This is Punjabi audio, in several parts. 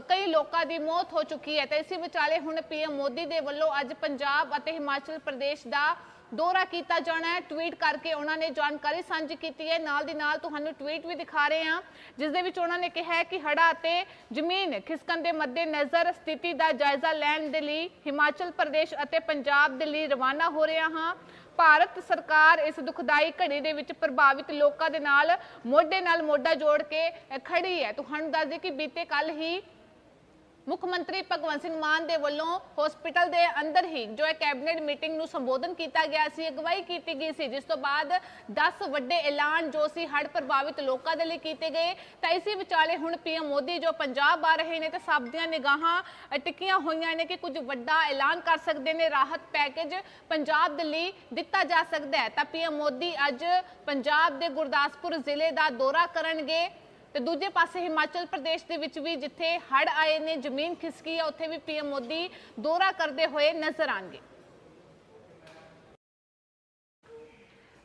ਕਈ ਲੋਕਾਂ ਦੀ ਮੌਤ ਹੋ ਚੁੱਕੀ ਹੈ ਤੇ ਇਸੇ ਵਿਚਾਲੇ ਹੁਣ ਪੀਐਮ ਮੋਦੀ ਦੇ ਵੱਲੋਂ ਅੱਜ ਪੰਜਾਬ ਅਤੇ ਹਿਮਾਚਲ ਪ੍ਰਦੇਸ਼ ਦਾ ਦੌਰਾ ਕੀਤਾ ਜਾਣਾ ਹੈ। ਟਵੀਟ ਕਰਕੇ ਉਹਨਾਂ ਨੇ ਜਾਣਕਾਰੀ ਸਾਂਝੀ ਕੀਤੀ ਹੈ। ਨਾਲ ਦੀ ਨਾਲ ਤੁਹਾਨੂੰ ਟਵੀਟ ਵੀ ਦਿਖਾ ਰਹੇ ਹਾਂ, ਜਿਸ ਦੇ ਵਿੱਚ ਉਹਨਾਂ ਨੇ ਕਿਹਾ ਹੈ ਕਿ ਹੜਾ ਅਤੇ ਜ਼ਮੀਨ ਖਿਸਕਣ ਦੇ ਮੱਦੇ ਨਜ਼ਰ ਸਥਿਤੀ ਦਾ ਜਾਇਜ਼ਾ ਲੈਣ ਦੇ ਲਈ ਹਿਮਾਚਲ ਪ੍ਰਦੇਸ਼ ਅਤੇ ਪੰਜਾਬ ਦੇ ਲਈ ਰਵਾਨਾ ਹੋ ਰਿਹਾ ਹਾਂ। ਭਾਰਤ ਸਰਕਾਰ ਇਸ ਦੁਖਦਾਈ ਘੜੀ ਦੇ ਵਿੱਚ ਪ੍ਰਭਾਵਿਤ ਲੋਕਾਂ ਦੇ ਨਾਲ ਮੋਢੇ ਨਾਲ ਮੋਢਾ ਜੋੜ ਕੇ ਖੜੀ ਹੈ। ਤੁਹਾਨੂੰ ਦੱਸ ਦਈਏ ਕਿ ਬੀਤੇ ਕੱਲ ਹੀ ਮੁੱਖ ਮੰਤਰੀ ਭਗਵੰਤ ਸਿੰਘ ਮਾਨ ਦੇ ਵੱਲੋਂ ਹਸਪੀਟਲ ਦੇ ਅੰਦਰ ਹੀ ਜੋ ਹੈ ਕੈਬਨਿਟ ਮੀਟਿੰਗ ਨੂੰ ਸੰਬੋਧਨ ਕੀਤਾ ਗਿਆ ਸੀ ਅਗਵਾਈ ਕੀਤੀ ਗਈ ਸੀ ਜਿਸ ਤੋਂ ਬਾਅਦ 10 ਵੱਡੇ ਐਲਾਨ ਜੋ ਸੀ ਹੜ੍ਹ ਪ੍ਰਭਾਵਿਤ ਲੋਕਾਂ ਦੇ ਲਈ ਕੀਤੇ ਗਏ। ਤਾਂ ਇਸੇ ਵਿਚਾਲੇ ਹੁਣ ਪੀਐਮ ਮੋਦੀ ਜੋ ਪੰਜਾਬ ਆ ਰਹੇ ਨੇ ਤੇ ਸਭ ਦੀਆਂ ਨਿਗਾਹਾਂ ਅ, ਟਿਕੀਆਂ ਹੋਈਆਂ ਨੇ ਕਿ ਕੁਝ ਵੱਡਾ ਐਲਾਨ ਕਰ ਸਕਦੇ ਨੇ ਰਾਹਤ ਪੈਕੇਜ ਪੰਜਾਬ ਦੇ ਲਈ ਦਿੱਤਾ ਜਾ ਸਕਦਾ ਹੈ। ਤਾਂ ਪੀਐਮ ਮੋਦੀ ਅੱਜ ਪੰਜਾਬ ਦੇ ਗੁਰਦਾਸਪੁਰ ਜ਼ਿਲ੍ਹੇ ਦਾ ਦੌਰਾ ਕਰਨਗੇ। ਤੇ ਦੂਜੇ ਪਾਸੇ ਹਿਮਾਚਲ ਪ੍ਰਦੇਸ਼ ਦੇ ਵਿੱਚ ਵੀ ਜਿੱਥੇ ਹੜ੍ਹ ਆਏ ਨੇ, ਜ਼ਮੀਨ ਖਿਸਕੀ ਹੈ ਉੱਥੇ ਵੀ ਪੀਐਮ ਮੋਦੀ ਦੌਰਾ ਕਰਦੇ ਹੋਏ ਨਜ਼ਰ ਆਣਗੇ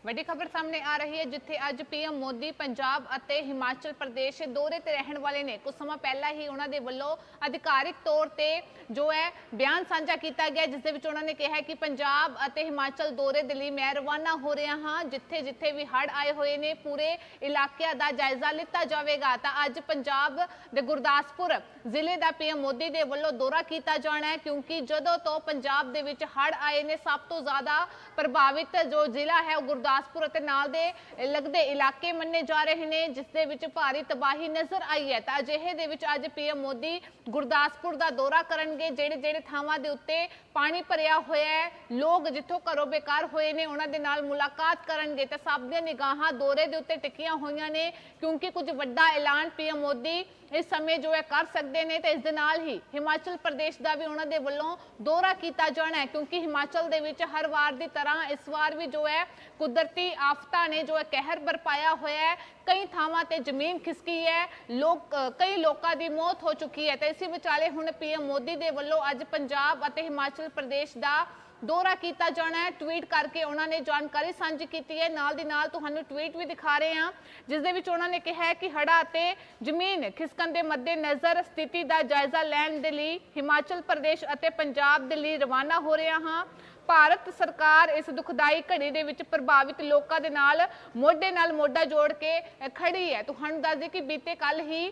ਵੱਡੀ ਖਬਰ ਸਾਹਮਣੇ ਆ ਰਹੀ ਹੈ, ਜਿੱਥੇ ਅੱਜ ਪੀਐਮ ਮੋਦੀ ਪੰਜਾਬ ਅਤੇ ਹਿਮਾਚਲ ਪ੍ਰਦੇਸ਼ ਦੌਰੇ ਤੇ ਰਹਿਣ ਵਾਲੇ ਨੇ। ਕੁਝ ਸਮਾਂ ਪਹਿਲਾਂ ਹੀ ਉਹਨਾਂ ਦੇ ਵੱਲੋਂ ਅਧਿਕਾਰਿਕ ਤੌਰ ਤੇ ਜੋ ਹੈ, ਬਿਆਨ ਸਾਂਝਾ ਕੀਤਾ ਗਿਆ, ਜਿਸ ਦੇ ਵਿੱਚ ਉਹਨਾਂ ਨੇ ਕਿਹਾ ਕਿ ਪੰਜਾਬ ਅਤੇ ਹਿਮਾਚਲ ਦੌਰੇ ਦੇ ਲਈ ਮੈਂ ਰਵਾਨਾ ਹੋ ਰਿਹਾ ਹਾਂ। ਜਿੱਥੇ ਜਿੱਥੇ ਵੀ ਹੜ੍ਹ ਆਏ ਹੋਏ ਨੇ, ਪੂਰੇ ਇਲਾਕਿਆਂ ਦਾ ਜਾਇਜ਼ਾ ਲਿੱਤਾ ਜਾਵੇਗਾ। ਤਾਂ ਅੱਜ ਪੰਜਾਬ ਦੇ ਗੁਰਦਾਸਪੁਰ ਜ਼ਿਲ੍ਹੇ ਦਾ ਪੀਐਮ ਮੋਦੀ ਦੇ ਵੱਲੋਂ ਦੌਰਾ ਕੀਤਾ ਜਾਣਾ ਹੈ, ਕਿਉਂਕਿ ਜਦੋਂ ਤੋਂ ਪੰਜਾਬ ਦੇ ਵਿੱਚ ਹੜ੍ਹ ਆਏ ਨੇ, ਸਭ ਤੋਂ ਜ਼ਿਆਦਾ ਪ੍ਰਭਾਵਿਤ ਜੋ ਜ਼ਿਲ੍ਹਾ ਹੈ, ਉਹ ਗੁਰਦਾਸਪੁਰ ਗੁਰਦਾਸਪੁਰ ਅਤੇ ਨਾਲ ਦੇ ਲੱਗਦੇ ਇਲਾਕੇ ਮੰਨੇ ਜਾ ਰਹੇ ਨੇ, ਜਿਸ ਦੇ ਵਿੱਚ ਭਾਰੀ ਤਬਾਹੀ ਨਜ਼ਰ ਆਈ ਹੈ। ਤਾਂ ਅਜਿਹੇ ਦੇ ਵਿੱਚ ਅੱਜ ਪੀਐਮ ਮੋਦੀ ਗੁਰਦਾਸਪੁਰ ਦਾ ਦੌਰਾ ਕਰਨਗੇ, ਜਿਹੜੇ ਜਿਹੜੇ ਥਾਵਾਂ ਦੇ ਉੱਤੇ ਪਾਣੀ ਭਰਿਆ ਹੋਇਆ ਹੈ। ਲੋਕ ਜਿੱਥੋਂ ਘਰੋਂ ਬੇਕਾਰ ਹੋਏ ਨੇ, ਉਹਨਾਂ ਦੇ ਨਾਲ ਮੁਲਾਕਾਤ ਕਰਨਗੇ। ਤੇ ਸਭ ਦੀਆਂ ਨਿਗਾਹਾਂ ਦੌਰੇ ਦੇ ਉੱਤੇ ਟਿਕੀਆਂ ਹੋਈਆਂ ਨੇ, ਕਿਉਂਕਿ ਕੁਝ ਵੱਡਾ ਐਲਾਨ ਪੀਐਮ ਮੋਦੀ ਇਸ ਸਮੇਂ ਜੋ ਹੈ ਕਰ ਸਕਦੇ ਨੇ। ਤੇ ਇਸ ਦੇ ਨਾਲ ਹੀ ਹਿਮਾਚਲ ਪ੍ਰਦੇਸ਼ ਦਾ ਵੀ ਉਹਨਾਂ ਦੇ ਵੱਲੋਂ ਦੌਰਾ ਕੀਤਾ ਜਾਣਾ ਹੈ, ਕਿਉਂਕਿ ਹਿਮਾਚਲ ਦੇ ਵਿੱਚ ਹਰ ਵਾਰ ਦੀ ਤਰ੍ਹਾਂ ਇਸ ਵਾਰ ਵੀ ਜੋ ਹੈ ਕੁਦਰਤੀ ਆਫਤਾਂ ਨੇ ਜੋ ਹੈ ਕਹਿਰ ਬਰਪਾਇਆ ਹੋਇਆ ਹੈ, ਕਈ ਥਾਵਾਂ ਤੇ ਜ਼ਮੀਨ ਖਿਸਕੀ ਹੈ, ਲੋਕ ਕਈ ਲੋਕਾਂ ਦੀ ਮੌਤ ਹੋ ਚੁੱਕੀ ਹੈ ਤੇ ਇਸੇ ਵਿਚਾਲੇ ਹੁਣ ਪੀਐਮ ਮੋਦੀ ਦੇ ਵੱਲੋਂ ਅੱਜ ਪੰਜਾਬ ਅਤੇ ਹਿਮਾਚਲ ਪ੍ਰਦੇਸ਼ ਦਾ ਦੌਰਾ ਕੀਤਾ ਜਾਣਾ ਹੈ। ਟਵੀਟ ਕਰਕੇ ਉਹਨਾਂ ਨੇ ਜਾਣਕਾਰੀ ਸਾਂਝੀ ਕੀਤੀ ਹੈ। ਨਾਲ ਦੀ ਨਾਲ ਤੁਹਾਨੂੰ ਟਵੀਟ ਵੀ ਦਿਖਾ ਰਹੇ ਹਾਂ, ਜਿਸ ਦੇ ਵਿੱਚ ਉਹਨਾਂ ਨੇ ਕਿਹਾ ਹੈ ਕਿ ਹੜਾ ਅਤੇ ਜ਼ਮੀਨ ਖਿਸਕਣ ਦੇ ਮੱਦੇ ਨਜ਼ਰ ਸਥਿਤੀ ਦਾ ਜਾਇਜ਼ਾ ਲੈਣ ਦੇ ਲਈ ਹਿਮਾਚਲ ਪ੍ਰਦੇਸ਼ ਅਤੇ ਪੰਜਾਬ ਦੇ ਲਈ ਰਵਾਨਾ ਹੋ ਰਿਹਾ ਹਾਂ। ਭਾਰਤ ਸਰਕਾਰ ਇਸ ਦੁਖਦਾਈ ਘੜੀ ਦੇ ਵਿੱਚ ਪ੍ਰਭਾਵਿਤ ਲੋਕਾਂ ਦੇ ਨਾਲ ਮੋਢੇ ਨਾਲ ਮੋਢਾ ਜੋੜ ਕੇ ਖੜੀ ਹੈ। ਤੁਹਾਨੂੰ ਦੱਸ ਦਈਏ ਕਿ ਬੀਤੇ ਕੱਲ ਹੀ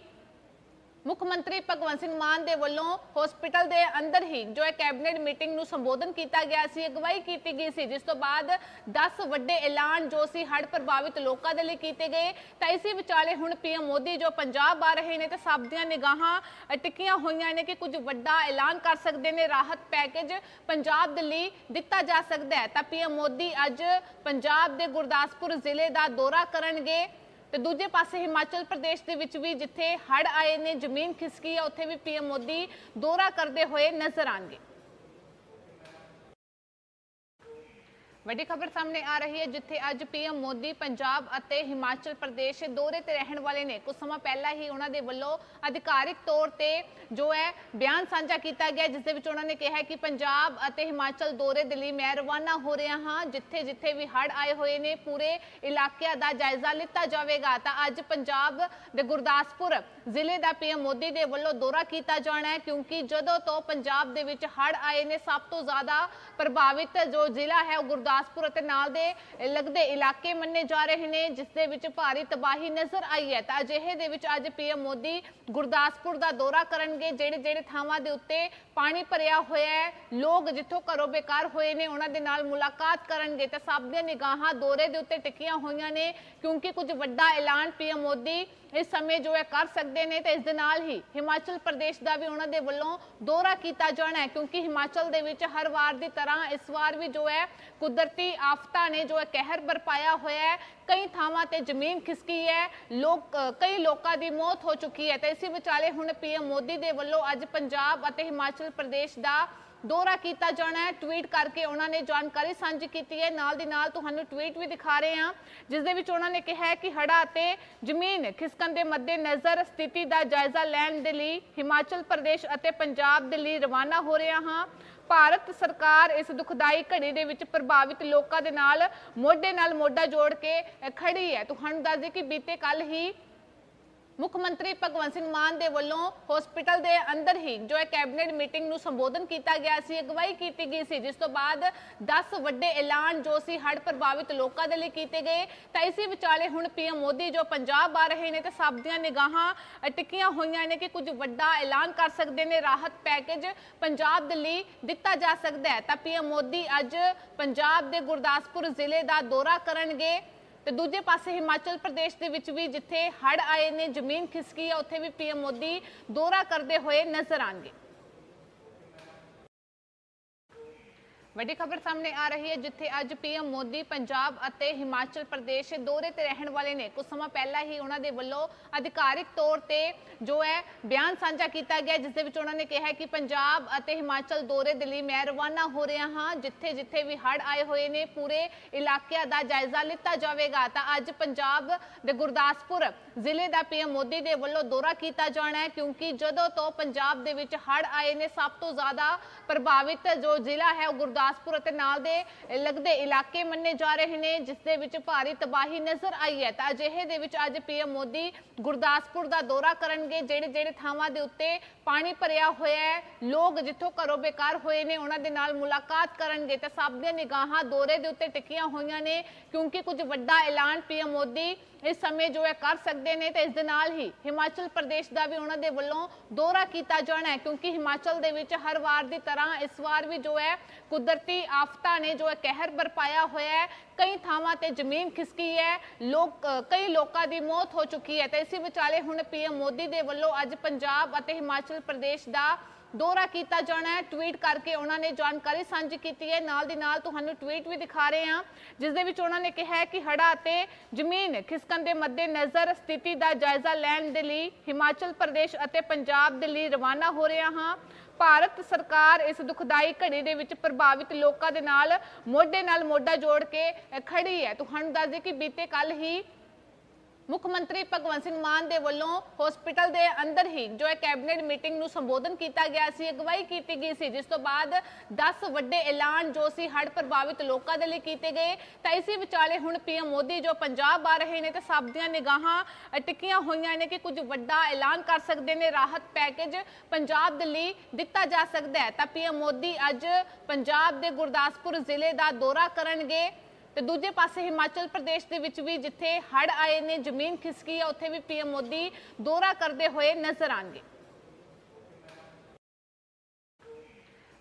ਮੁੱਖ ਮੰਤਰੀ ਭਗਵੰਤ ਸਿੰਘ ਮਾਨ ਦੇ ਵੱਲੋਂ ਹਸਪੀਟਲ ਦੇ ਅੰਦਰ ਹੀ ਜੋ ਹੈ ਕੈਬਨਿਟ ਮੀਟਿੰਗ ਨੂੰ ਸੰਬੋਧਨ ਕੀਤਾ ਗਿਆ ਸੀ ਅਗਵਾਈ ਕੀਤੀ ਗਈ ਸੀ ਜਿਸ ਤੋਂ ਬਾਅਦ 10 ਵੱਡੇ ਐਲਾਨ ਜੋ ਸੀ ਹੜ੍ਹ ਪ੍ਰਭਾਵਿਤ ਲੋਕਾਂ ਦੇ ਲਈ ਕੀਤੇ ਗਏ। ਤਾਂ ਇਸੇ ਵਿਚਾਲੇ ਹੁਣ ਪੀਐਮ ਮੋਦੀ ਜੋ ਪੰਜਾਬ ਆ ਰਹੇ ਨੇ ਤੇ ਸਭ ਦੀਆਂ ਨਿਗਾਹਾਂ ਅ, ਟਿਕੀਆਂ ਹੋਈਆਂ ਨੇ ਕਿ ਕੁਝ ਵੱਡਾ ਐਲਾਨ ਕਰ ਸਕਦੇ ਨੇ ਰਾਹਤ ਪੈਕੇਜ ਪੰਜਾਬ ਦੇ ਲਈ ਦਿੱਤਾ ਜਾ ਸਕਦਾ ਹੈ। ਤਾਂ ਪੀਐਮ ਮੋਦੀ ਅੱਜ ਪੰਜਾਬ ਦੇ ਗੁਰਦਾਸਪੁਰ ਜ਼ਿਲ੍ਹੇ ਦਾ ਦੌਰਾ ਕਰਨਗੇ। ਤੇ ਦੂਜੇ ਪਾਸੇ ਹਿਮਾਚਲ ਪ੍ਰਦੇਸ਼ ਦੇ ਵਿੱਚ ਵੀ ਜਿੱਥੇ ਹੜ੍ਹ ਆਏ ਨੇ, ਜ਼ਮੀਨ ਖਿਸਕੀ ਹੈ ਉੱਥੇ ਵੀ ਪੀਐਮ ਮੋਦੀ ਦੌਰਾ ਕਰਦੇ ਹੋਏ ਨਜ਼ਰ ਆਣਗੇ ਵੱਡੀ ਖਬਰ ਸਾਹਮਣੇ ਆ ਰਹੀ ਹੈ, ਜਿੱਥੇ ਅੱਜ ਪੀਐਮ ਮੋਦੀ ਪੰਜਾਬ ਅਤੇ ਹਿਮਾਚਲ ਪ੍ਰਦੇਸ਼ ਦੌਰੇ ਤੇ ਰਹਿਣ ਵਾਲੇ ਨੇ। ਕੁਝ ਸਮਾਂ ਪਹਿਲਾਂ ਹੀ ਉਹਨਾਂ ਦੇ ਵੱਲੋਂ ਅਧਿਕਾਰਿਕ ਤੌਰ ਤੇ ਜੋ ਹੈ, ਬਿਆਨ ਸਾਂਝਾ ਕੀਤਾ ਗਿਆ, ਜਿਸ ਦੇ ਵਿੱਚ ਉਹਨਾਂ ਨੇ ਕਿਹਾ ਕਿ ਪੰਜਾਬ ਅਤੇ ਹਿਮਾਚਲ ਦੌਰੇ ਦੇ ਲਈ ਮੈਂ ਰਵਾਨਾ ਹੋ ਰਿਹਾ ਹਾਂ। ਜਿੱਥੇ ਜਿੱਥੇ ਵੀ ਹੜ੍ਹ ਆਏ ਹੋਏ ਨੇ, ਪੂਰੇ ਇਲਾਕਿਆਂ ਦਾ ਜਾਇਜ਼ਾ ਲਿੱਤਾ ਜਾਵੇਗਾ। ਤਾਂ ਅੱਜ ਪੰਜਾਬ ਦੇ ਗੁਰਦਾਸਪੁਰ ਜ਼ਿਲ੍ਹੇ ਦਾ ਪੀਐਮ ਮੋਦੀ ਦੇ ਵੱਲੋਂ ਦੌਰਾ ਕੀਤਾ ਜਾਣਾ ਹੈ, ਕਿਉਂਕਿ ਜਦੋਂ ਤੋਂ ਪੰਜਾਬ ਦੇ ਵਿੱਚ ਹੜ੍ਹ ਆਏ ਨੇ, ਸਭ ਤੋਂ ਜ਼ਿਆਦਾ ਪ੍ਰਭਾਵਿਤ ਜੋ ਜ਼ਿਲ੍ਹਾ ਹੈ, ਉਹ ਗੁਰਦਾਸਪੁਰ ਅਤੇ ਨਾਲ ਦੇ ਲੱਗਦੇ ਇਲਾਕੇ ਮੰਨੇ ਜਾ ਰਹੇ ਨੇ, ਜਿਸ ਦੇ ਵਿੱਚ ਭਾਰੀ ਤਬਾਹੀ ਨਜ਼ਰ ਆਈ ਹੈ। ਤਾਂ ਅਜਿਹੇ ਦੇ ਵਿੱਚ ਅੱਜ ਪੀਐਮ ਮੋਦੀ ਗੁਰਦਾਸਪੁਰ ਦਾ ਦੌਰਾ ਕਰਨਗੇ, ਜਿਹੜੇ ਜਿਹੜੇ ਥਾਵਾਂ ਦੇ ਉੱਤੇ ਪਾਣੀ ਭਰਿਆ ਹੋਇਆ ਹੈ। ਲੋਕ ਜਿੱਥੋਂ ਘਰੋਂ ਬੇਕਾਰ ਹੋਏ ਨੇ, ਉਹਨਾਂ ਦੇ ਨਾਲ ਮੁਲਾਕਾਤ ਕਰਨਗੇ। ਤਾਂ ਸਭ ਦੀਆਂ ਨਿਗਾਹਾਂ ਦੌਰੇ ਦੇ ਉੱਤੇ ਟਿਕੀਆਂ ਹੋਈਆਂ ਨੇ, ਕਿਉਂਕਿ ਕੁਝ ਵੱਡਾ ਐਲਾਨ ਪੀਐਮ ਮੋਦੀ ਇਸ ਸਮੇਂ ਜੋ ਹੈ ਕਰ ਸਕਦੇ ਨੇ ਤੇ ਇਸ ਦੇ ਨਾਲ ਹੀ ਹਿਮਾਚਲ ਪ੍ਰਦੇਸ਼ ਦਾ ਵੀ ਉਹਨਾਂ ਦੇ ਵੱਲੋਂ ਦੌਰਾ ਕੀਤਾ ਜਾਣਾ ਹੈ, ਕਿਉਂਕਿ ਹਿਮਾਚਲ ਦੇ ਵਿੱਚ ਹਰ ਵਾਰ ਦੀ ਤਰ੍ਹਾਂ ਇਸ ਵਾਰ ਵੀ ਜੋ ਹੈ ਕੁਦਰਤੀ ਆਫਤਾਂ ਨੇ ਜੋ ਹੈ ਕਹਿਰ ਬਰਪਾਇਆ ਹੋਇਆ ਹੈ। ਕਈ ਥਾਵਾਂ ਤੇ ਜ਼ਮੀਨ ਖਿਸਕੀ ਹੈ, ਲੋਕ ਕਈ ਲੋਕਾਂ ਦੀ ਮੌਤ ਹੋ ਚੁੱਕੀ ਹੈ ਤੇ ਇਸੇ ਵਿਚਾਲੇ ਹੁਣ ਪੀਐਮ ਮੋਦੀ ਦੇ ਵੱਲੋਂ ਅੱਜ ਪੰਜਾਬ ਅਤੇ ਹਿਮਾਚਲ ਪ੍ਰਦੇਸ਼ ਦਾ ਦੌਰਾ ਕੀਤਾ ਜਾਣਾ ਹੈ। ਟਵੀਟ ਕਰਕੇ ਉਹਨਾਂ ਨੇ ਜਾਣਕਾਰੀ ਸਾਂਝੀ ਕੀਤੀ ਹੈ। ਨਾਲ ਦੀ ਨਾਲ ਤੁਹਾਨੂੰ ਟਵੀਟ ਵੀ ਦਿਖਾ ਰਹੇ ਹਾਂ ਜਿਸ ਦੇ ਵਿੱਚ ਉਹਨਾਂ ਨੇ ਕਿਹਾ ਕਿ ਹੜਾ ਅਤੇ ਜ਼ਮੀਨ ਖਿਸਕਣ ਦੇ ਮੱਦੇ ਨਜ਼ਰ ਸਥਿਤੀ ਦਾ ਜਾਇਜ਼ਾ ਲੈਣ ਦੇ ਲਈ ਹਿਮਾਚਲ ਪ੍ਰਦੇਸ਼ ਅਤੇ ਪੰਜਾਬ ਦੇ ਲਈ ਰਵਾਨਾ ਹੋ ਰਿਹਾ ਹਾਂ। ਭਾਰਤ ਸਰਕਾਰ ਇਸ ਦੁਖਦਾਈ ਘੜੀ ਦੇ ਵਿੱਚ ਪ੍ਰਭਾਵਿਤ ਲੋਕਾਂ ਦੇ ਨਾਲ ਮੋਢੇ ਨਾਲ ਮੋਢਾ ਜੋੜ ਕੇ ਅ, ਖੜੀ ਹੈ। ਤੁਹਾਨੂੰ ਦੱਸ ਦਈਏ ਕਿ ਬੀਤੇ ਕੱਲ ਹੀ ਮੁੱਖ ਮੰਤਰੀ ਭਗਵੰਤ ਸਿੰਘ ਮਾਨ ਦੇ ਵੱਲੋਂ ਹਸਪੀਟਲ ਦੇ ਅੰਦਰ ਹੀ ਜੋ ਹੈ ਕੈਬਨਿਟ ਮੀਟਿੰਗ ਨੂੰ ਸੰਬੋਧਨ ਕੀਤਾ ਗਿਆ ਸੀ ਅਗਵਾਈ ਕੀਤੀ ਗਈ ਸੀ ਜਿਸ ਤੋਂ ਬਾਅਦ 10 ਵੱਡੇ ਐਲਾਨ ਜੋ ਸੀ ਹੜ੍ਹ ਪ੍ਰਭਾਵਿਤ ਲੋਕਾਂ ਦੇ ਲਈ ਕੀਤੇ ਗਏ। ਤਾਂ ਇਸੇ ਵਿਚਾਲੇ ਹੁਣ ਪੀਐਮ ਮੋਦੀ ਜੋ ਪੰਜਾਬ ਆ ਰਹੇ ਨੇ ਤੇ ਸਭ ਦੀਆਂ ਨਿਗਾਹਾਂ ਅ, ਟਿਕੀਆਂ ਹੋਈਆਂ ਨੇ ਕਿ ਕੁਝ ਵੱਡਾ ਐਲਾਨ ਕਰ ਸਕਦੇ ਨੇ ਰਾਹਤ ਪੈਕੇਜ ਪੰਜਾਬ ਦੇ ਲਈ ਦਿੱਤਾ ਜਾ ਸਕਦਾ ਹੈ। ਤਾਂ ਪੀਐਮ ਮੋਦੀ ਅੱਜ ਪੰਜਾਬ ਦੇ ਗੁਰਦਾਸਪੁਰ ਜ਼ਿਲ੍ਹੇ ਦਾ ਦੌਰਾ ਕਰਨਗੇ। ਤੇ ਦੂਜੇ ਪਾਸੇ ਹਿਮਾਚਲ ਪ੍ਰਦੇਸ਼ ਦੇ ਵਿੱਚ ਵੀ ਜਿੱਥੇ ਹੜ੍ਹ ਆਏ ਨੇ, ਜ਼ਮੀਨ ਖਿਸਕੀ ਹੈ ਉੱਥੇ ਵੀ ਪੀਐਮ ਮੋਦੀ ਦੌਰਾ ਕਰਦੇ ਹੋਏ ਨਜ਼ਰ ਆਣਗੇ ਵੱਡੀ ਖਬਰ ਸਾਹਮਣੇ ਆ ਰਹੀ ਹੈ, ਜਿੱਥੇ ਅੱਜ ਪੀਐਮ ਮੋਦੀ ਪੰਜਾਬ ਅਤੇ ਹਿਮਾਚਲ ਪ੍ਰਦੇਸ਼ ਦੌਰੇ ਤੇ ਰਹਿਣ ਵਾਲੇ ਨੇ। ਕੁਝ ਸਮਾਂ ਪਹਿਲਾਂ ਹੀ ਉਹਨਾਂ ਦੇ ਵੱਲੋਂ ਅਧਿਕਾਰਿਕ ਤੌਰ ਤੇ ਜੋ ਹੈ, ਬਿਆਨ ਸਾਂਝਾ ਕੀਤਾ ਗਿਆ, ਜਿਸ ਦੇ ਵਿੱਚ ਉਹਨਾਂ ਨੇ ਕਿਹਾ ਕਿ ਪੰਜਾਬ ਅਤੇ ਹਿਮਾਚਲ ਦੌਰੇ ਦੇ ਲਈ ਮੈਂ ਰਵਾਨਾ ਹੋ ਰਿਹਾ ਹਾਂ। ਜਿੱਥੇ ਜਿੱਥੇ ਵੀ ਹੜ੍ਹ ਆਏ ਹੋਏ ਨੇ, ਪੂਰੇ ਇਲਾਕਿਆਂ ਦਾ ਜਾਇਜ਼ਾ ਲਿੱਤਾ ਜਾਵੇਗਾ। ਤਾਂ ਅੱਜ ਪੰਜਾਬ ਦੇ ਗੁਰਦਾਸਪੁਰ ਜ਼ਿਲ੍ਹੇ ਦਾ ਪੀਐਮ ਮੋਦੀ ਦੇ ਵੱਲੋਂ ਦੌਰਾ ਕੀਤਾ ਜਾਣਾ ਹੈ, ਕਿਉਂਕਿ ਜਦੋਂ ਤੋਂ ਪੰਜਾਬ ਦੇ ਵਿੱਚ ਹੜ੍ਹ ਆਏ ਨੇ, ਸਭ ਤੋਂ ਜ਼ਿਆਦਾ ਪ੍ਰਭਾਵਿਤ ਜੋ ਜ਼ਿਲ੍ਹਾ ਹੈ, ਉਹ ਗੁਰਦਾਸਪੁਰ ਅਤੇ ਨਾਲ ਦੇ ਲੱਗਦੇ ਇਲਾਕੇ ਮੰਨੇ ਜਾ ਰਹੇ ਨੇ, ਜਿਸ ਦੇ ਵਿੱਚ ਭਾਰੀ ਤਬਾਹੀ ਨਜ਼ਰ ਆਈ ਹੈ। ਤਾਂ ਅਜਿਹੇ ਦੇ ਵਿੱਚ ਅੱਜ ਪੀਐਮ ਮੋਦੀ ਗੁਰਦਾਸਪੁਰ ਦਾ ਦੌਰਾ ਕਰਨਗੇ ਜਿਹੜੇ ਜਿਹੜੇ ਥਾਵਾਂ ਦੇ ਉੱਤੇ ਪਾਣੀ ਭਰਿਆ ਹੋਇਆ ਹੈ। ਲੋਕ ਜਿੱਥੋਂ ਘਰੋਂ ਬੇਕਾਰ ਹੋਏ ਨੇ, ਉਹਨਾਂ ਦੇ ਨਾਲ ਮੁਲਾਕਾਤ ਕਰਨਗੇ ਤਾਂ ਸਭ ਦੀਆਂ ਨਿਗਾਹਾਂ ਦੌਰੇ ਦੇ ਉੱਤੇ ਟਿਕੀਆਂ ਹੋਈਆਂ ਨੇ, ਕਿਉਂਕਿ ਕੁਝ ਵੱਡਾ ਐਲਾਨ ਪੀਐਮ ਮੋਦੀ ਇਸ ਸਮੇਂ ਜੋ ਹੈ ਕਰ ਸਕਦੇ ਨੇ ਤੇ ਇਸ ਦੇ ਨਾਲ ਹੀ ਹਿਮਾਚਲ ਪ੍ਰਦੇਸ਼ ਦਾ ਵੀ ਉਹਨਾਂ ਦੇ ਵੱਲੋਂ ਦੌਰਾ ਕੀਤਾ ਜਾਣਾ ਹੈ, ਕਿਉਂਕਿ ਹਿਮਾਚਲ ਦੇ ਵਿੱਚ ਹਰ ਵਾਰ ਦੀ ਤਰ੍ਹਾਂ ਇਸ ਵਾਰ ਵੀ ਜੋ ਹੈ ਕੁਦਰਤੀ ਆਫਤਾਂ ਨੇ ਜੋ ਹੈ ਕਹਿਰ ਬਰਪਾਇਆ ਹੋਇਆ ਹੈ ਕਈ ਥਾਵਾਂ ਤੇ ਜ਼ਮੀਨ ਖਿਸਕੀ ਹੈ, ਲੋਕ ਕਈ ਲੋਕਾਂ ਦੀ ਮੌਤ ਹੋ ਚੁੱਕੀ ਹੈ ਤੇ ਇਸੇ ਵਿਚਾਲੇ ਹੁਣ ਪੀਐਮ ਮੋਦੀ ਦੇ ਵੱਲੋਂ ਅੱਜ ਪੰਜਾਬ ਅਤੇ ਹਿਮਾਚਲ ਪ੍ਰਦੇਸ਼ ਦਾ ਦੌਰਾ ਕੀਤਾ ਜਾਣਾ ਹੈ। ਟਵੀਟ ਕਰਕੇ ਉਹਨਾਂ ਨੇ ਜਾਣਕਾਰੀ ਸਾਂਝੀ ਕੀਤੀ ਹੈ। ਨਾਲ ਦੀ ਨਾਲ ਤੁਹਾਨੂੰ ਟਵੀਟ ਵੀ ਦਿਖਾ ਰਹੇ ਹਾਂ, ਜਿਸ ਦੇ ਵਿੱਚ ਉਹਨਾਂ ਨੇ ਕਿਹਾ ਕਿ ਹੜਾ ਅਤੇ ਜ਼ਮੀਨ ਖਿਸਕਣ ਦੇ ਮੱਦੇ ਨਜ਼ਰ ਸਥਿਤੀ ਦਾ ਜਾਇਜ਼ਾ ਲੈਣ ਦੇ ਲਈ ਹਿਮਾਚਲ ਪ੍ਰਦੇਸ਼ ਅਤੇ ਪੰਜਾਬ ਦੇ ਲਈ ਰਵਾਨਾ ਹੋ ਰਿਹਾ ਹਾਂ। ਭਾਰਤ ਸਰਕਾਰ ਇਸ ਦੁਖਦਾਈ ਘੜੀ ਦੇ ਵਿੱਚ ਪ੍ਰਭਾਵਿਤ ਲੋਕਾਂ ਦੇ ਨਾਲ ਮੋਢੇ ਨਾਲ ਮੋਢਾ ਜੋੜ ਕੇ ਖੜੀ ਹੈ। ਤੁਹਾਨੂੰ ਦੱਸ ਦੇ ਕਿ ਬੀਤੇ ਕੱਲ ਹੀ ਮੁੱਖ ਮੰਤਰੀ ਭਗਵੰਤ ਸਿੰਘ ਮਾਨ ਦੇ ਵੱਲੋਂ ਹਸਪੀਟਲ ਦੇ ਅੰਦਰ ਹੀ ਜੋ ਹੈ ਕੈਬਨਿਟ ਮੀਟਿੰਗ ਨੂੰ ਸੰਬੋਧਨ ਕੀਤਾ ਗਿਆ ਸੀ ਅਗਵਾਈ ਕੀਤੀ ਗਈ ਸੀ ਜਿਸ ਤੋਂ ਬਾਅਦ 10 ਵੱਡੇ ਐਲਾਨ ਜੋ ਸੀ ਹੜ੍ਹ ਪ੍ਰਭਾਵਿਤ ਲੋਕਾਂ ਦੇ ਲਈ ਕੀਤੇ ਗਏ। ਤਾਂ ਇਸੇ ਵਿਚਾਲੇ ਹੁਣ ਪੀਐਮ ਮੋਦੀ ਜੋ ਪੰਜਾਬ ਆ ਰਹੇ ਨੇ ਤੇ ਸਭ ਦੀਆਂ ਨਿਗਾਹਾਂ ਅ, ਟਿਕੀਆਂ ਹੋਈਆਂ ਨੇ ਕਿ ਕੁਝ ਵੱਡਾ ਐਲਾਨ ਕਰ ਸਕਦੇ ਨੇ ਰਾਹਤ ਪੈਕੇਜ ਪੰਜਾਬ ਦੇ ਲਈ ਦਿੱਤਾ ਜਾ ਸਕਦਾ ਹੈ। ਤਾਂ ਪੀਐਮ ਮੋਦੀ ਅੱਜ ਪੰਜਾਬ ਦੇ ਗੁਰਦਾਸਪੁਰ ਜ਼ਿਲ੍ਹੇ ਦਾ ਦੌਰਾ ਕਰਨਗੇ। ਤੇ ਦੂਜੇ ਪਾਸੇ ਹਿਮਾਚਲ ਪ੍ਰਦੇਸ਼ ਦੇ ਵਿੱਚ ਵੀ ਜਿੱਥੇ ਹੜ੍ਹ ਆਏ ਨੇ, ਜ਼ਮੀਨ ਖਿਸਕੀ ਹੈ ਉੱਥੇ ਵੀ ਪੀਐਮ ਮੋਦੀ ਦੌਰਾ ਕਰਦੇ ਹੋਏ ਨਜ਼ਰ ਆਣਗੇ